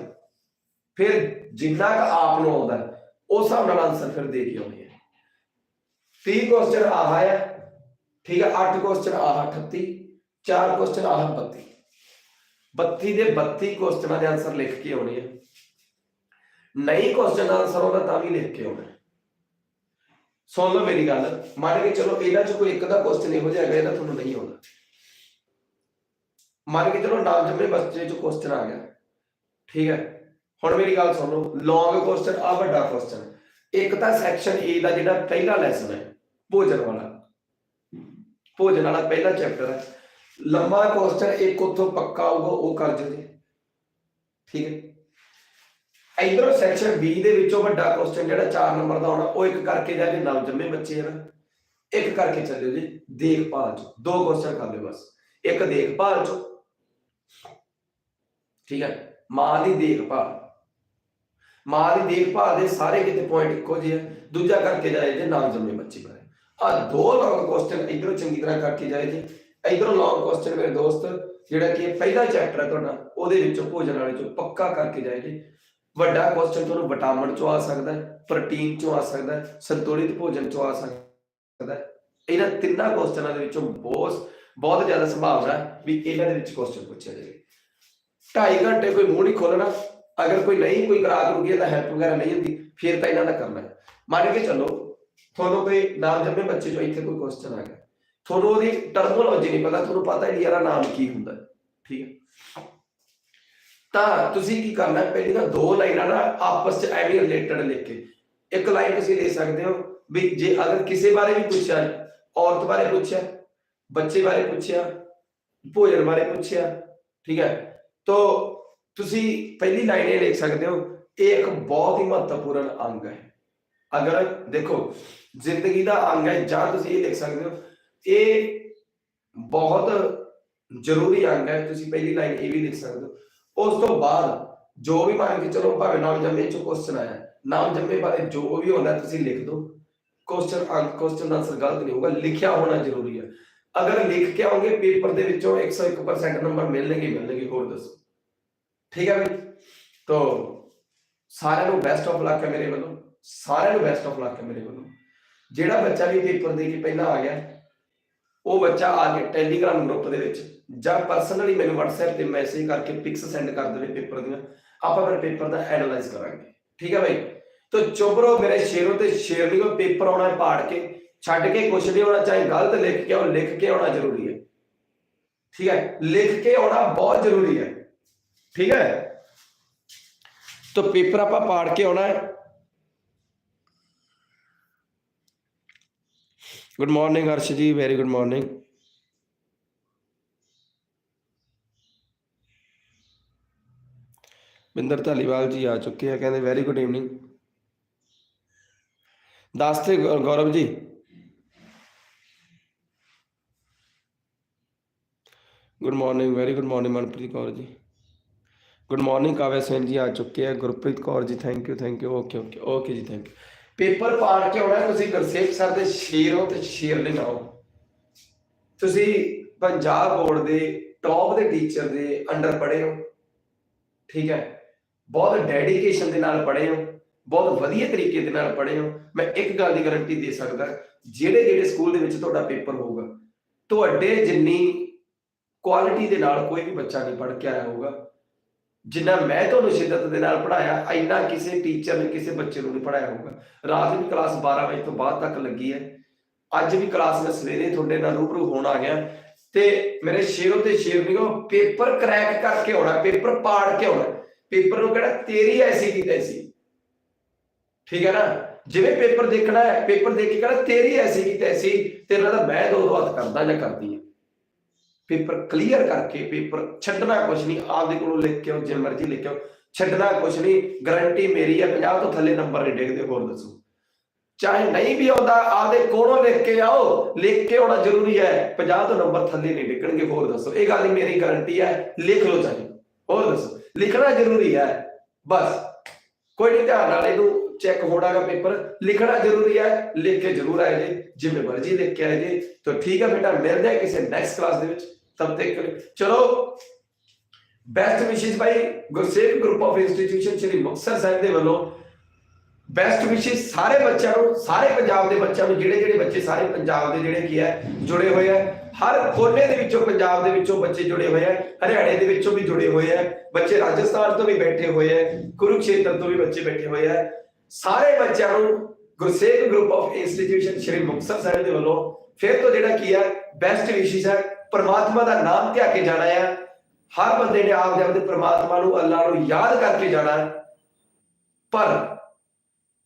ਫਿਰ ਜਿੰਨਾ ਕ ਆਪ ਨੂੰ ਆਉਂਦਾ, ਉਸ ਹਿਸਾਬ ਨਾਲ ਆਨਸਰ ਫਿਰ ਦੇ ਕੇ ਆਉਣੇ ਆ। 30 ਕੁਐਸਚਨ ਆਹ ਹੈ, ਠੀਕ ਹੈ 8 ਕੁਐਸਚਨ ਆਹ 38 4 ਕੁਐਸਚਨ ਆਹ 32 32 ਦੇ 32 ਕੁਐਸਚਨਾਂ ਦੇ ਆਨਸਰ ਲਿਖ ਕੇ ਆਉਣੇ ਆ ਨਹੀਂ ਕੁਐਸਚਨ ਆਨਸਰ ਉਹਦਾ ਤਾਂ ਵੀ ਲਿਖ ਕੇ ਆਉਣਾ ਸੁਣ ਲਓ ਮੇਰੀ ਗੱਲ, ਮੰਨ ਕੇ ਚਲੋ ਇਹਨਾਂ ਚ ਕੋਈ ਇੱਕ ਦਾ ਕੁਐਸਚਨ ਇਹੋ ਜਿਹਾ ਹੈਗਾ, ਇਹਦਾ ਤੁਹਾਨੂੰ ਨਹੀਂ ਆਉਂਦਾ। ਮੰਨ ਕੇ ਚਲੋ ਨਾਮ ਜੰਮੇ ਬੱਚੇ ਚ ਕੁਐਸਚਨ ਆ ਗਿਆ। ਠੀਕ ਹੈ? ਹੁਣ ਮੇਰੀ ਗੱਲ ਸੁਣ ਲਓ ਲੌਂਗ ਕੁਐਸਚਨ ਆ ਵੱਡਾ ਕੁਐਸਚਨ ਇੱਕ ਤਾਂ ਸੈਕਸ਼ਨ ਏ ਦਾ ਜਿਹੜਾ ਪਹਿਲਾ ਲੈਸਨ ਹੈ, ਭੋਜਨ ਵਾਲਾ। ਭੋਜਨ ਵਾਲਾ ਪਹਿਲਾ ਚੈਪਟਰ ਹੈ। ਲੰਬਾ ਕੁਐਸਚਨ ਇੱਕ ਉੱਥੋਂ ਪੱਕਾ ਆਊਗਾ, ਉਹ ਕਰ ਦਿਓ ਜੀ ਠੀਕ ਹੈ? ਇਧਰੋਂ ਸੈਕਸ਼ਨ ਬੀ ਦੇ ਵਿੱਚੋਂ ਵੱਡਾ ਕੁਐਸਚਨ ਜਿਹੜਾ 4 ਨੰਬਰ ਦਾ ਆਉਣਾ, ਉਹ ਇੱਕ ਕਰਕੇ ਜਾ ਕੇ ਨਵ ਜੰਮੇ ਬੱਚੇ ਆ ਇੱਕ ਕਰਕੇ ਚੱਲਿਓ ਜੀ, ਦੇਖਭਾਲ ਚ। ਦੋ ਕੁਐਸਚਨ ਕਰ ਲਿਓ ਬਸ। ਇੱਕ ਦੇਖਭਾਲ ਚ। ਠੀਕ ਹੈ? ਮਾਂ ਦੀ ਦੇਖਭਾਲ। ਮਾਂ ਦੀ ਦੇਖਭਾਲ ਦੇ ਸਾਰੇ ਕਿਤੇ ਪੁਆਇੰਟ ਇੱਕੋ ਜਿਹੇ ਆ। ਦੂਜਾ ਕਰਕੇ ਜਾਏ ਜੇ ਨਾਮ ਜੰਮੇ ਬੱਚੇ ਬਾਰੇ ਆ ਦੋ ਲੌਂਗ ਕੁਐਸਚਨ ਇਧਰੋਂ ਚੰਗੀ ਤਰ੍ਹਾਂ ਕਰਕੇ ਜਾਏ ਜੇ। ਇਧਰੋਂ ਲੌਂਗ ਕੁਐਸਚਨ ਮੇਰੇ ਦੋਸਤ, ਜਿਹੜਾ ਕਿ ਪਹਿਲਾ ਚੈਪਟਰ ਹੈ ਤੁਹਾਡਾ, ਉਹਦੇ ਵਿੱਚੋਂ ਭੋਜਨ ਵਾਲੇ ਚੋਂ ਪੱਕਾ ਕਰਕੇ ਜਾਏਗੇ। ਵੱਡਾ ਕੁਐਸਚਨ ਤੁਹਾਨੂੰ ਵਿਟਾਮਿਨ ਚੋਂ ਆ ਸਕਦਾ ਹੈ ਪ੍ਰੋਟੀਨ ਚੋਂ ਆ ਸਕਦਾ ਹੈ, ਸੰਤੁਲਿਤ ਭੋਜਨ ਚੋਂ ਆ ਸਕਦਾ ਹੈ। ਇਹਨਾਂ ਤਿੰਨਾਂ ਕੁਐਸਚਨਾਂ ਦੇ ਵਿੱਚੋਂ ਬਹੁਤ ਬਹੁਤ ਜ਼ਿਆਦਾ ਸੰਭਾਵਨਾ ਹੈ ਵੀ ਇਹਨਾਂ ਦੇ ਵਿੱਚ ਕੁਐਸਚਨ ਪੁੱਛਿਆ ਜਾਵੇ। 2.5 ਘੰਟੇ ਕੋਈ ਮੂੰਹ ਨਹੀਂ ਖੋਲਣਾ ਅਗਰ ਕੋਈ ਨਹੀਂ, ਕੋਈ ਕਰਾ ਕਰੂਗੀ ਤਾਂ ਹੈਲਪ ਵਗੈਰਾ ਨਹੀਂ ਹੁੰਦੀ, ਫਿਰ ਤਾਂ ਇਹਨਾਂ ਦਾ ਕਰਨਾ ਹੈ। ਮੰਨ ਕੇ ਚੱਲੋ, ਤੁਹਾਨੂੰ ਕੋਈ ਨਾਮ ਜੰਮੇ ਬੱਚੇ ਚੋਂ ਇੱਥੇ ਕੋਈ ਕੁਐਸਚਨ ਆ ਗਿਆ। ਤੁਹਾਨੂੰ ਉਹਦੀ ਟਰਮੋਲੋਜੀ ਨਹੀਂ ਪਤਾ, ਤੁਹਾਨੂੰ ਪਤਾ ਹੀ ਯਾਰਾ ਨਾਮ ਕੀ ਹੁੰਦਾ, ਠੀਕ ਹੈ? ਤਾਂ ਤੁਸੀਂ ਕੀ ਕਰਨਾ, ਪਹਿਲੀ ਤਾਂ ਦੋ ਲਾਈਨਾਂ ਨਾ ਆਪਸ ਚ ਐਵੇਂ ਰਿਲੇਟਡ ਲਿਖ ਕੇ। ਇੱਕ ਲਾਈਨ ਤੁਸੀਂ ਲੈ ਸਕਦੇ ਹੋ ਵੀ ਜੇ ਅਗਰ ਕਿਸੇ ਬਾਰੇ ਵੀ ਪੁੱਛਿਆ, ਔਰਤ ਬਾਰੇ ਪੁੱਛਿਆ, ਬੱਚੇ ਬਾਰੇ ਪੁੱਛਿਆ, ਭੋਜਨ ਬਾਰੇ ਪੁੱਛਿਆ, ਠੀਕ ਹੈ? ਤੋ ਤੁਸੀਂ ਪਹਿਲੀ ਲਾਈਨ ਇਹ ਲਿਖ ਸਕਦੇ ਹੋ, ਇਹ ਇੱਕ ਬਹੁਤ ਹੀ ਮਹੱਤਵਪੂਰਨ ਅੰਗ ਹੈ। ਅਗਰ ਦੇਖੋ, ਜ਼ਿੰਦਗੀ ਦਾ ਅੰਗ ਹੈ ਜਾਂ ਤੁਸੀਂ ਇਹ ਲਿਖ ਸਕਦੇ ਹੋ ਇਹ ਬਹੁਤ ਜ਼ਰੂਰੀ ਅੰਗ ਹੈ, ਤੁਸੀਂ ਪਹਿਲੀ ਲਾਈਨ ਇਹ ਵੀ ਲਿਖ ਸਕਦੇ ਹੋ। ਉਸ ਤੋਂ ਬਾਅਦ ਜੋ ਵੀ ਮੰਨ ਕੇ ਚਲੋ ਭਾਵੇਂ ਨਾਮ ਜੰਮੇ ਚ ਕੁਐਸਚਨ ਆਇਆ, ਨਾਮ ਜੰਮੇ ਬਾਰੇ ਜੋ ਵੀ ਹੁੰਦਾ ਤੁਸੀਂ ਲਿਖ ਦਿਓ। ਕੁਐਸਚਨ ਅੰਕ ਕੁਐਸਚਨ ਦਾ ਆਨਸਰ ਗਲਤ ਨਹੀਂ ਹੋਊਗਾ, ਲਿਖਿਆ ਹੋਣਾ ਜ਼ਰੂਰੀ ਹੈ। ਅਗਰ ਲਿਖ ਕੇ ਆਉਂਗੇ ਪੇਪਰ ਦੇ ਵਿੱਚੋਂ 101% ਨੰਬਰ ਮਿਲਣਗੇ ਮਿਲਣਗੇ, ਹੋਰ ਦੱਸੋ। ਠੀਕ ਹੈ ਵੀ ਤੋ ਸਾਰਿਆਂ ਨੂੰ ਬੈਸਟ ਆਫ ਲੱਕ ਹੈ ਮੇਰੇ ਵੱਲੋਂ। ਸਾਰਿਆਂ ਨੂੰ ਬੈਸਟ ਆਫ ਲੱਕ ਹੈ ਮੇਰੇ ਵੱਲੋਂ। ਜਿਹੜਾ ਬੱਚਾ ਵੀ ਪੇਪਰ ਦੇ ਕੇ ਪਹਿਲਾਂ ਆ ਗਿਆ ਉਹ ਬੱਚਾ ਆ ਕੇ ਟੈਲੀਗ੍ਰਾਮ ਗਰੁੱਪ ਦੇ ਵਿੱਚ ਜਾਂ ਪਰਸਨਲੀ ਮੈਨੂੰ WhatsApp ਤੇ ਮੈਸੇਜ ਕਰਕੇ ਪਿਕਸ ਸੈਂਡ ਕਰ ਦੇਵੇ ਪੇਪਰ ਦੀਆਂ, ਆਪਾਂ ਫਿਰ ਪੇਪਰ ਦਾ ਐਨਾਲਾਈਜ਼ ਕਰਾਂਗੇ। ਠੀਕ ਹੈ ਭਾਈ ਤੋ ਚੁੱਪ ਰਹੋ, ਮੇਰੇ ਸ਼ੇਰੋ ਤੇ ਸ਼ੇਰ ਸ਼ੇਰਨੀ ਕੋ ਪੇਪਰ ਆਉਣਾ ਪਾੜ ਕੇ, ਛੱਡ ਕੇ ਕੁਛ ਨਹੀਂ ਹੋਣਾ, ਚਾਹੇ ਗਲਤ ਲਿਖ ਕੇ ਆਓ, ਲਿਖ ਕੇ ਆਉਣਾ ਜ਼ਰੂਰੀ ਹੈ। ਠੀਕ ਹੈ? ਲਿਖ ਕੇ ਆਉਣਾ ਬਹੁਤ ਜ਼ਰੂਰੀ ਹੈ। ਠੀਕ ਹੈ? ਤੋ ਪੇਪਰ ਆਪਾਂ ਪਾੜ ਕੇ ਆਉਣਾ ਹੈ। Good morning Harsh ji very good morning Binder Dhaliwal ji ਆ ਚੁੱਕੇ ਆ ਕਹਿੰਦੇ ਵੈਰੀ ਗੁੱਡ ਈਵਨਿੰਗ ਦੱਸ ਤੇ ਗੌ- Gaurav ji good morning very good morning Manpreet Kaur ji good morning Kavya ਸੈਨ ਜੀ ਆ ਚੁੱਕੇ ਆ Gurpreet Kaur ji thank you thank you okay okay okay ਜੀ ਥੈਂਕ ਯੂ ਪੇਪਰ ਪਾੜ ਕੇ ਆਉਣਾ, ਤੁਸੀਂ ਗੁਰਸੇਵ ਸਰ ਦੇ ਸ਼ੇਰ ਹੋ ਤੇ ਸ਼ੇਰ ਨਹੀਂ ਆਓ। ਤੁਸੀਂ ਪੰਜਾਬ ਬੋਰਡ ਦੇ ਟੌਪ ਦੇ ਟੀਚਰ ਦੇ ਅੰਡਰ ਪੜ੍ਹੇ ਹੋ। ਠੀਕ ਹੈ? ਬਹੁਤ ਡੈਡੀਕੇਸ਼ਨ ਦੇ ਨਾਲ ਪੜ੍ਹੇ ਹੋ। ਬਹੁਤ ਵਧੀਆ ਤਰੀਕੇ ਦੇ ਨਾਲ ਪੜ੍ਹੇ ਹੋ। ਮੈਂ ਇੱਕ ਗੱਲ ਦੀ ਗਾਰੰਟੀ ਦੇ ਸਕਦਾ, ਜਿਹੜੇ ਜਿਹੜੇ ਸਕੂਲ ਦੇ ਵਿੱਚ ਤੁਹਾਡਾ ਪੇਪਰ ਹੋਊਗਾ, ਤੁਹਾਡੇ ਜਿੰਨੀ ਕੁਆਲਿਟੀ ਦੇ ਨਾਲ ਕੋਈ ਵੀ ਬੱਚਾ ਨਹੀਂ ਪੜ੍ਹ ਕੇ ਆਇਆ ਹੋਊਗਾ ਜਿੰਨਾ ਮੈਂ ਤੁਹਾਨੂੰ ਸ਼ਿੱਦਤ ਦੇ ਨਾਲ ਪੜਾਇਆ ਇੰਨਾ ਕਿਸੇ ਟੀਚਰ ਨੇ ਕਿਸੇ ਬੱਚੇ ਨੂੰ ਨਹੀਂ ਪੜਾਇਆ ਹੋਊਗਾ। ਰਾਤ ਦੀ ਕਲਾਸ 12 ਵਜੇ ਤੋਂ ਬਾਅਦ ਤੱਕ ਲੱਗੀ ਹੈ। ਅੱਜ ਵੀ ਕਲਾਸ ਮੈਂ ਸਵੇਰੇ ਤੁਹਾਡੇ ਨਾਲ ਰੂਬਰੂ ਹੋਣ ਆ ਗਿਆ। ਤੇ ਮੇਰੇ ਸ਼ੇਰੋ ਤੇ ਸ਼ੇਰਨੀਓ ਪੇਪਰ ਕਰੈਕ ਕਰਕੇ ਆਉਣਾ, ਪੇਪਰ ਪਾੜ ਕੇ ਆਉਣਾ। ਪੇਪਰ ਨੂੰ ਕਿਹੜਾ, ਤੇਰੀ ਐਸੀ ਕੀ ਤੈਸੀ ਠੀਕ ਹੈ ਨਾ? ਜਿਵੇਂ ਪੇਪਰ ਦੇਖਣਾ ਹੈ, ਪੇਪਰ ਦੇਖ ਕੇ ਕਹਿੰਦਾ ਤੇਰੀ ਐਸੀ ਕੀ ਤੈਸੀ ਤੇਰਾ ਤਾਂ ਮੈਂ ਦੋ ਦੋ ਹੱਥ ਕਰਦਾ ਜਾਂ ਕਰਦੀ ਹੈ। ਪੇਪਰ ਕਲੀਅਰ ਕਰਕੇ, ਪੇਪਰ ਛੱਡਣਾ ਕੁਝ ਨਹੀਂ, ਆਪਦੇ ਕੋਲੋਂ ਲਿਖ ਕੇ ਜੇ ਮਰਜ਼ੀ ਲਿਖ ਕੇ ਆਓ। ਛੱਡਣਾ ਕੁਝ ਨਹੀਂ ਗਾਰੰਟੀ ਮੇਰੀ ਹੈ 50 ਤੋਂ ਥੱਲੇ ਨੰਬਰ ਨਹੀਂ ਡਿੱਗਦੇ, ਹੋਰ ਦੱਸੋ। ਚਾਹੇ ਨਹੀਂ ਵੀ ਆਉਂਦਾ, ਆਪਦੇ ਕੋਲੋਂ ਲਿਖ ਕੇ ਆਓ, ਲਿਖ ਕੇ ਆਉਣਾ ਜ਼ਰੂਰੀ ਹੈ 50 ਤੋਂ ਨੰਬਰ ਥੱਲੇ ਨਹੀਂ ਡਿੱਗਣਗੇ, ਹੋਰ ਦੱਸੋ। ਇਹ ਗੱਲ ਮੇਰੀ ਗਾਰੰਟੀ ਹੈ, ਲਿਖ ਲਓ ਚਾਹੇ, ਹੋਰ ਦੱਸੋ। ਲਿਖਣਾ ਜ਼ਰੂਰੀ ਹੈ, ਬਸ। ਕੋਈ ਨਹੀਂ, ਧਿਆਨ ਨਾਲ ਇਹਨੂੰ ਚੈੱਕ ਹੋਣਾਗਾ ਪੇਪਰ। ਲਿਖਣਾ ਜ਼ਰੂਰੀ ਹੈ, ਲਿਖ ਕੇ ਜ਼ਰੂਰ ਆਏ ਜੇ, ਜਿਵੇਂ ਮਰਜ਼ੀ ਲਿਖ ਕੇ ਆਏ ਜੇ। ਤਾਂ ਠੀਕ ਹੈ ਬੇਟਾ, ਮਿਲਦੇ ਹਾਂ ਕਿਸੇ ਨੈਕਸਟ ਕਲਾਸ ਦੇ ਵਿੱਚ। ਤਬ ਤੱਕ ਚਲੋ best wishes Bhai Gursev group of institution Shri Muktsar Sahib ਦੇ ਵੱਲੋਂ। ਬੈਸਟ ਵਿਸ਼ੇਸ ਸਾਰੇ ਬੱਚਿਆਂ ਨੂੰ, ਸਾਰੇ ਪੰਜਾਬ ਦੇ ਬੱਚਿਆਂ ਨੂੰ, ਜਿਹੜੇ ਜਿਹੜੇ ਬੱਚੇ ਸਾਰੇ ਪੰਜਾਬ ਦੇ ਜਿਹੜੇ ਕੀ ਹੈ, ਜੁੜੇ ਹੋਏ ਆ ਹਰ ਕੋਨੇ ਦੇ ਵਿੱਚੋਂ, ਪੰਜਾਬ ਦੇ ਵਿੱਚੋਂ ਬੱਚੇ ਜੁੜੇ ਹੋਏ ਆ ਹਰਿਆਣੇ ਦੇ ਵਿੱਚੋਂ ਵੀ ਜੁੜੇ ਹੋਏ ਆ ਬੱਚੇ ਰਾਜਸਥਾਨ ਤੋਂ ਵੀ ਬੈਠੇ ਹੋਏ ਆ ਕੁਰੂਕਸ਼ੇਤਰ ਤੋਂ ਵੀ ਬੱਚੇ ਬੈਠੇ ਹੋਏ ਆ ਸਾਰੇ ਬੱਚਿਆਂ ਨੂੰ Gursev group of institution Shri Muktsar Sahib ਦੇ ਵੱਲੋਂ ਫਿਰ ਤੋਂ ਜਿਹੜਾ ਕੀ ਹੈ ਬੈਸਟ ਵਿਸ਼ੇਸ ਹੈ। ਪਰਮਾਤਮਾ ਦਾ ਨਾਮ ਧਿਆ ਕੇ ਜਾਣਾ ਹੈ। ਹਰ ਬੰਦੇ ਨੇ ਆਪਦੇ ਆਪਦੇ ਪ੍ਰਮਾਤਮਾ ਨੂੰ ਅੱਲਾ ਨੂੰ ਯਾਦ ਕਰਕੇ ਜਾਣਾ ਹੈ। ਪਰ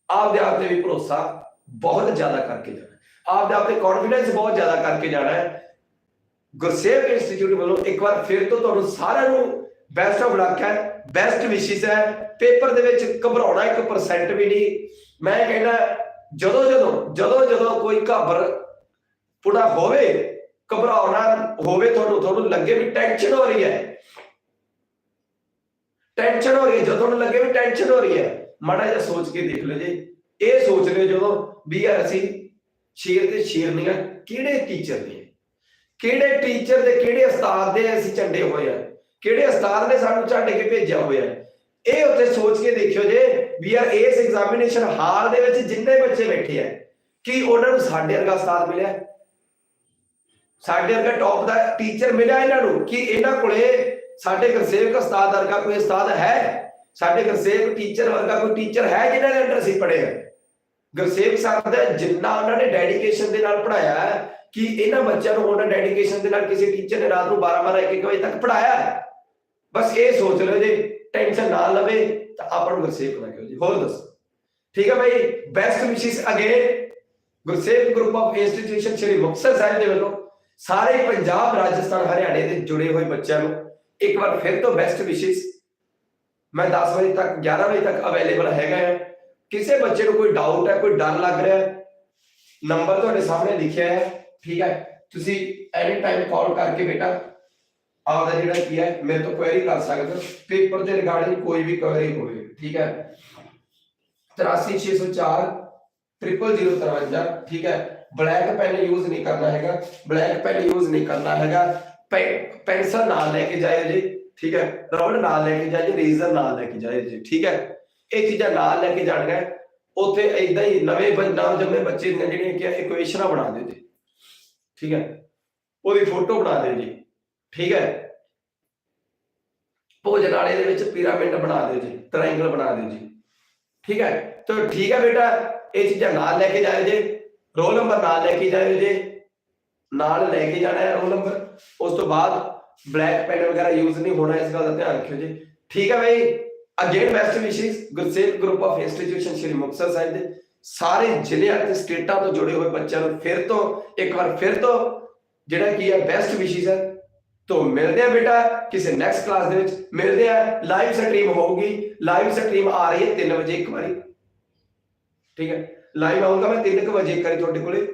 ਆਪਦੇ ਆਪ ਤੇ ਵੀ ਭਰੋਸਾ ਬਹੁਤ ਜ਼ਿਆਦਾ ਕਰਕੇ ਜਾਣਾ ਹੈ। ਆਪਦੇ ਆਪ ਤੇ ਕੌਨਫੀਡੈਂਸ ਬਹੁਤ ਜ਼ਿਆਦਾ ਕਰਕੇ ਜਾਣਾ ਹੈ। ਗੁਰਸੇਵ ਇੰਸਟੀਚਿਊਟ ਵੱਲੋਂ ਇੱਕ ਵਾਰ ਫਿਰ ਤੋਂ ਤੁਹਾਨੂੰ ਸਾਰਿਆਂ ਨੂੰ ਬੈਸਟ ਆਫ ਲੱਕ ਹੈ ਬੈਸਟ ਵਿਸ਼ੇਸ ਹੈ। ਪੇਪਰ ਦੇ ਵਿੱਚ ਘਬਰਾਉਣਾ 1% ਵੀ ਨਹੀਂ। ਮੈਂ ਕਹਿੰਦਾ ਜਦੋਂ ਜਦੋਂ ਜਦੋਂ ਜਦੋਂ ਕੋਈ ਘਬਰ ਪੁੜਾ ਹੋਵੇ ਘਬਰਾਉਣਾ ਹੋਵੇ ਤੁਹਾਨੂੰ ਤੁਹਾਨੂੰ ਲੱਗੇ ਵੀ ਟੈਨਸ਼ਨ ਹੋ ਰਹੀ ਹੈ। ਟੈਨਸ਼ਨ ਹੋ ਰਹੀ ਹੈ, ਜਦੋਂ ਤੁਹਾਨੂੰ ਲੱਗੇ ਵੀ ਟੈਨਸ਼ਨ ਹੋ ਰਹੀ ਹੈ, ਮਾੜਾ ਜਿਹਾ ਸੋਚ ਕੇ ਦੇਖ ਲਓ ਜੀ। ਇਹ ਸੋਚ ਲਿਓ ਜਦੋਂ ਵੀ ਯਾਰ ਅਸੀਂ ਸ਼ੇਰ ਤੇ ਸ਼ੇਰਨੀਆਂ ਕਿਹੜੇ ਟੀਚਰ ਨੇ? ਕਿਹੜੇ ਟੀਚਰ ਦੇ, ਕਿਹੜੇ ਉਸਤਾਦ ਦੇ ਅਸੀਂ ਝੰਡੇ ਹੋਏ ਆ? ਕਿਹੜੇ ਉਸਤਾਦ ਨੇ ਸਾਨੂੰ ਝੰਡੇ ਕੇ ਭੇਜਿਆ ਹੋਇਆ? ਹੈ ਇਹ ਉੱਤੇ ਸੋਚ ਕੇ ਦੇਖਿਓ ਜੇ ਵੀ ਯਾਰ ਇਸ ਐਗਜ਼ਾਮੀਨੇਸ਼ਨ ਹਾਲ ਦੇ ਵਿੱਚ ਜਿੰਨੇ ਬੱਚੇ ਬੈਠੇ ਆ, ਕੀ ਉਹਨਾਂ ਨੂੰ ਸਾਡੇ ਵਰਗਾ ਉਸਤਾਦ ਮਿਲਿਆ? ਸਾਡੇ ਵਰਗਾ ਟੌਪ ਦਾ ਟੀਚਰ ਮਿਲਿਆ ਇਹਨਾਂ ਨੂੰ ਕਿ ਇਹਨਾਂ ਕੋਲੇ ਸਾਡੇ ਗੁਰਸੇਵਕ ਉਸਤਾਦ ਵਰਗਾ ਕੋਈ ਉਸਤਾਦ ਹੈ? ਸਾਡੇ ਗੁਰਸੇਵਕ ਟੀਚਰ ਵਰਗਾ ਕੋਈ ਟੀਚਰ ਹੈ ਜਿਨ੍ਹਾਂ ਦੇ ਅੰਡਰ ਅਸੀਂ ਪੜ੍ਹੇ ਗੁਰਸੇਵਕ ਸਾਹਿਬ ਦਾ ਜਿੰਨਾ ਉਹਨਾਂ ਨੇ ਡੈਡੀਕੇਸ਼ਨ ਦੇ ਨਾਲ ਪੜਾਇਆ ਕਿ ਇਹਨਾਂ ਬੱਚਿਆਂ ਨੂੰ ਉਹਨਾਂ ਡੈਡੀਕੇਸ਼ਨ ਦੇ ਨਾਲ ਕਿਸੇ ਟੀਚਰ ਨੇ ਰਾਤ ਨੂੰ 12 12 1 ਵਜੇ ਤੱਕ ਪੜਾਇਆ ਬਸ ਇਹ ਸੋਚ ਲਓ ਜੇ ਟੈਨਸ਼ਨ ਨਾ ਲਵੇ, ਤਾਂ ਆਪਾਂ ਨੂੰ ਗੁਰਸੇਵਕ ਨਾ ਕਿਉਂ ਜੀ। ਹੋਰ ਦੱਸੋ? ਠੀਕ ਹੈ ਭਾਈ best wishes again Gursewak group of institution Shri Muktsar Sahib ਦੇ ਵੱਲੋਂ। ਸਾਰੇ ਪੰਜਾਬ, ਰਾਜਸਥਾਨ, ਹਰਿਆਣੇ ਦੇ ਜੁੜੇ ਹੋਏ ਬੱਚਿਆਂ ਨੂੰ ਇੱਕ ਵਾਰ ਫਿਰ ਤੋਂ ਬੈਸਟ ਵਿਸ਼ੇਸ ਮੈਂ 10 ਵਜੇ ਤੱਕ 11 ਵਜੇ ਤੱਕ ਅਵੇਲੇਬਲ ਹੈਗਾ ਹੈ। ਕਿਸੇ ਬੱਚੇ ਨੂੰ ਕੋਈ ਡਾਊਟ ਹੈ, ਕੋਈ ਡਰ ਲੱਗ ਰਿਹਾ ਹੈ ਨੰਬਰ ਤੁਹਾਡੇ ਸਾਹਮਣੇ ਲਿਖਿਆ ਹੈ। ਠੀਕ ਹੈ, ਤੁਸੀਂ ਐਨੀ ਟਾਈਮ ਕਾਲ ਕਰਕੇ ਬੇਟਾ, ਆਪਦਾ ਜਿਹੜਾ ਕੀ ਹੈ, ਮੇਰੇ ਤੋਂ ਕੁਐਰੀ ਕਰ ਸਕਦੇ ਹੋ। ਪੇਪਰ ਦੇ ਰਿਗਾਰਡਿੰਗ ਕੋਈ ਵੀ ਕੁਐਰੀ ਹੋਵੇ, ਠੀਕ ਹੈ। 83604 00053 ਠੀਕ ਹੈ। ਬਲੈਕ ਪੈਨ ਯੂਜ਼ ਨਹੀਂ ਕਰਨਾ ਹੈਗਾ, ਬਲੈਕ ਪੈਨ ਯੂਜ਼ ਨਹੀਂ ਕਰਨਾ ਹੈਗਾ। ਪੈਨਸਲ ਨਾਲ ਲੈ ਕੇ ਜਾਇਓ ਜੀ, ਠੀਕ ਹੈ? ਰਬੜ ਨਾਲ ਲੈ ਕੇ ਜਾਇਓ, ਰੇਜ਼ਰ ਨਾਲ ਲੈ ਕੇ ਜਾਇਓ ਜੀ, ਠੀਕ ਹੈ? ਇਹ ਚੀਜ਼ਾਂ ਨਾਲ ਲੈ ਕੇ ਜਾਣੀਆਂ ਉੱਥੇ ਇਦਾਂ ਹੀ ਨਵੇਂ ਨਵ ਜੰਮੇ ਬੱਚੇ ਦੀਆਂ ਜਿਹੜੀਆਂ ਕਿ ਇਕੁਏਸ਼ਨਾਂ ਬਣਾ ਦਿਓ ਜੀ, ਠੀਕ ਹੈ? ਉਹਦੀ ਫੋਟੋ ਬਣਾ ਦਿਓ ਜੀ, ਠੀਕ ਹੈ? ਭੋਜਨ ਵਾਲੇ ਦੇ ਵਿੱਚ ਪਿਰਾਮਿਡ ਬਣਾ ਦਿਓ ਜੀ ਟ੍ਰਾਇੰਗਲ ਬਣਾ ਦਿਓ ਜੀ, ਠੀਕ ਹੈ? ਤਾਂ ਠੀਕ ਹੈ ਬੇਟਾ, ਇਹ ਚੀਜ਼ਾਂ ਨਾਲ ਲੈ ਕੇ ਜਾਇਓ ਜੀ। ਰੋਲ ਨੰਬਰ ਨਾਲ ਲੈ ਕੇ ਜਾਇਓ ਜੀ। ਨਾਲ ਲੈ ਕੇ ਜਾਣਾ ਹੈ ਰੋਲ ਨੰਬਰ। ਉਸ ਤੋਂ ਬਾਅਦ ਬਲੈਕ ਪੈਨ ਵਗੈਰਾ ਯੂਜ਼ ਨਹੀਂ ਹੋਣਾ, ਇਸ ਗੱਲ ਦਾ ਧਿਆਨ ਰੱਖਿਓ ਜੀ। ਠੀਕ ਹੈ ਭਾਈ again best wishes Gursev group of institution Shri Muktsar Sahib ਦੇ। ਸਾਰੇ ਜ਼ਿਲ੍ਹਿਆਂ ਤੇ ਸਟੇਟਾਂ ਤੋਂ ਜੁੜੇ ਹੋਏ ਬੱਚਿਆਂ ਨੂੰ ਫਿਰ ਤੋਂ, ਇੱਕ ਵਾਰ ਫਿਰ ਤੋਂ ਜਿਹੜਾ ਕੀ ਹੈ ਬੈਸਟ ਵਿਸ਼ੇਸ ਹੈ। ਤੋਂ ਮਿਲਦੇ ਆ ਬੇਟਾ ਕਿਸੇ ਨੈਕਸਟ ਕਲਾਸ ਦੇ ਵਿੱਚ। ਮਿਲਦੇ ਆ ਲਾਈਵ ਸਟ੍ਰੀਮ ਹੋਊਗੀ। ਲਾਈਵ ਸਟ੍ਰੀਮ ਆ ਰਹੀ ਹੈ 3 ਵਜੇ ਇੱਕ ਵਾਰੀ। ਠੀਕ ਹੈ। ਲਾਈਵ ਆਊਂਗਾ ਮੈਂ 3 ਵਜੇ ਇੱਕ ਵਾਰੀ ਤੁਹਾਡੇ ਕੋਲੇ।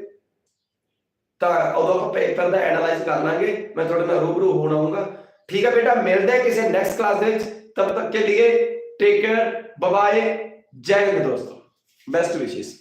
ਤਾਂ ਉਦੋਂ ਆਪਾਂ ਪੇਪਰ ਦਾ ਐਨਾਲਾਈਜ਼ ਕਰ ਲਾਂਗੇ। ਮੈਂ ਤੁਹਾਡੇ ਨਾਲ ਰੂਬਰੂ ਹੋਣ ਆਊਂਗਾ। ਠੀਕ ਹੈ ਬੇਟਾ, ਮਿਲਦੇ ਕਿਸੇ ਨੈਕਸਟ ਕਲਾਸ ਦੇ ਵਿੱਚ। ਤਬ ਤੱਕ ਕੇ ਲਈ ਟੇਕ ਕੇਅਰ ਬਾਏ ਜੈ ਹਿੰਦ ਦੋਸਤੋ। ਬੈਸਟ ਵਿਸ਼ੇਸ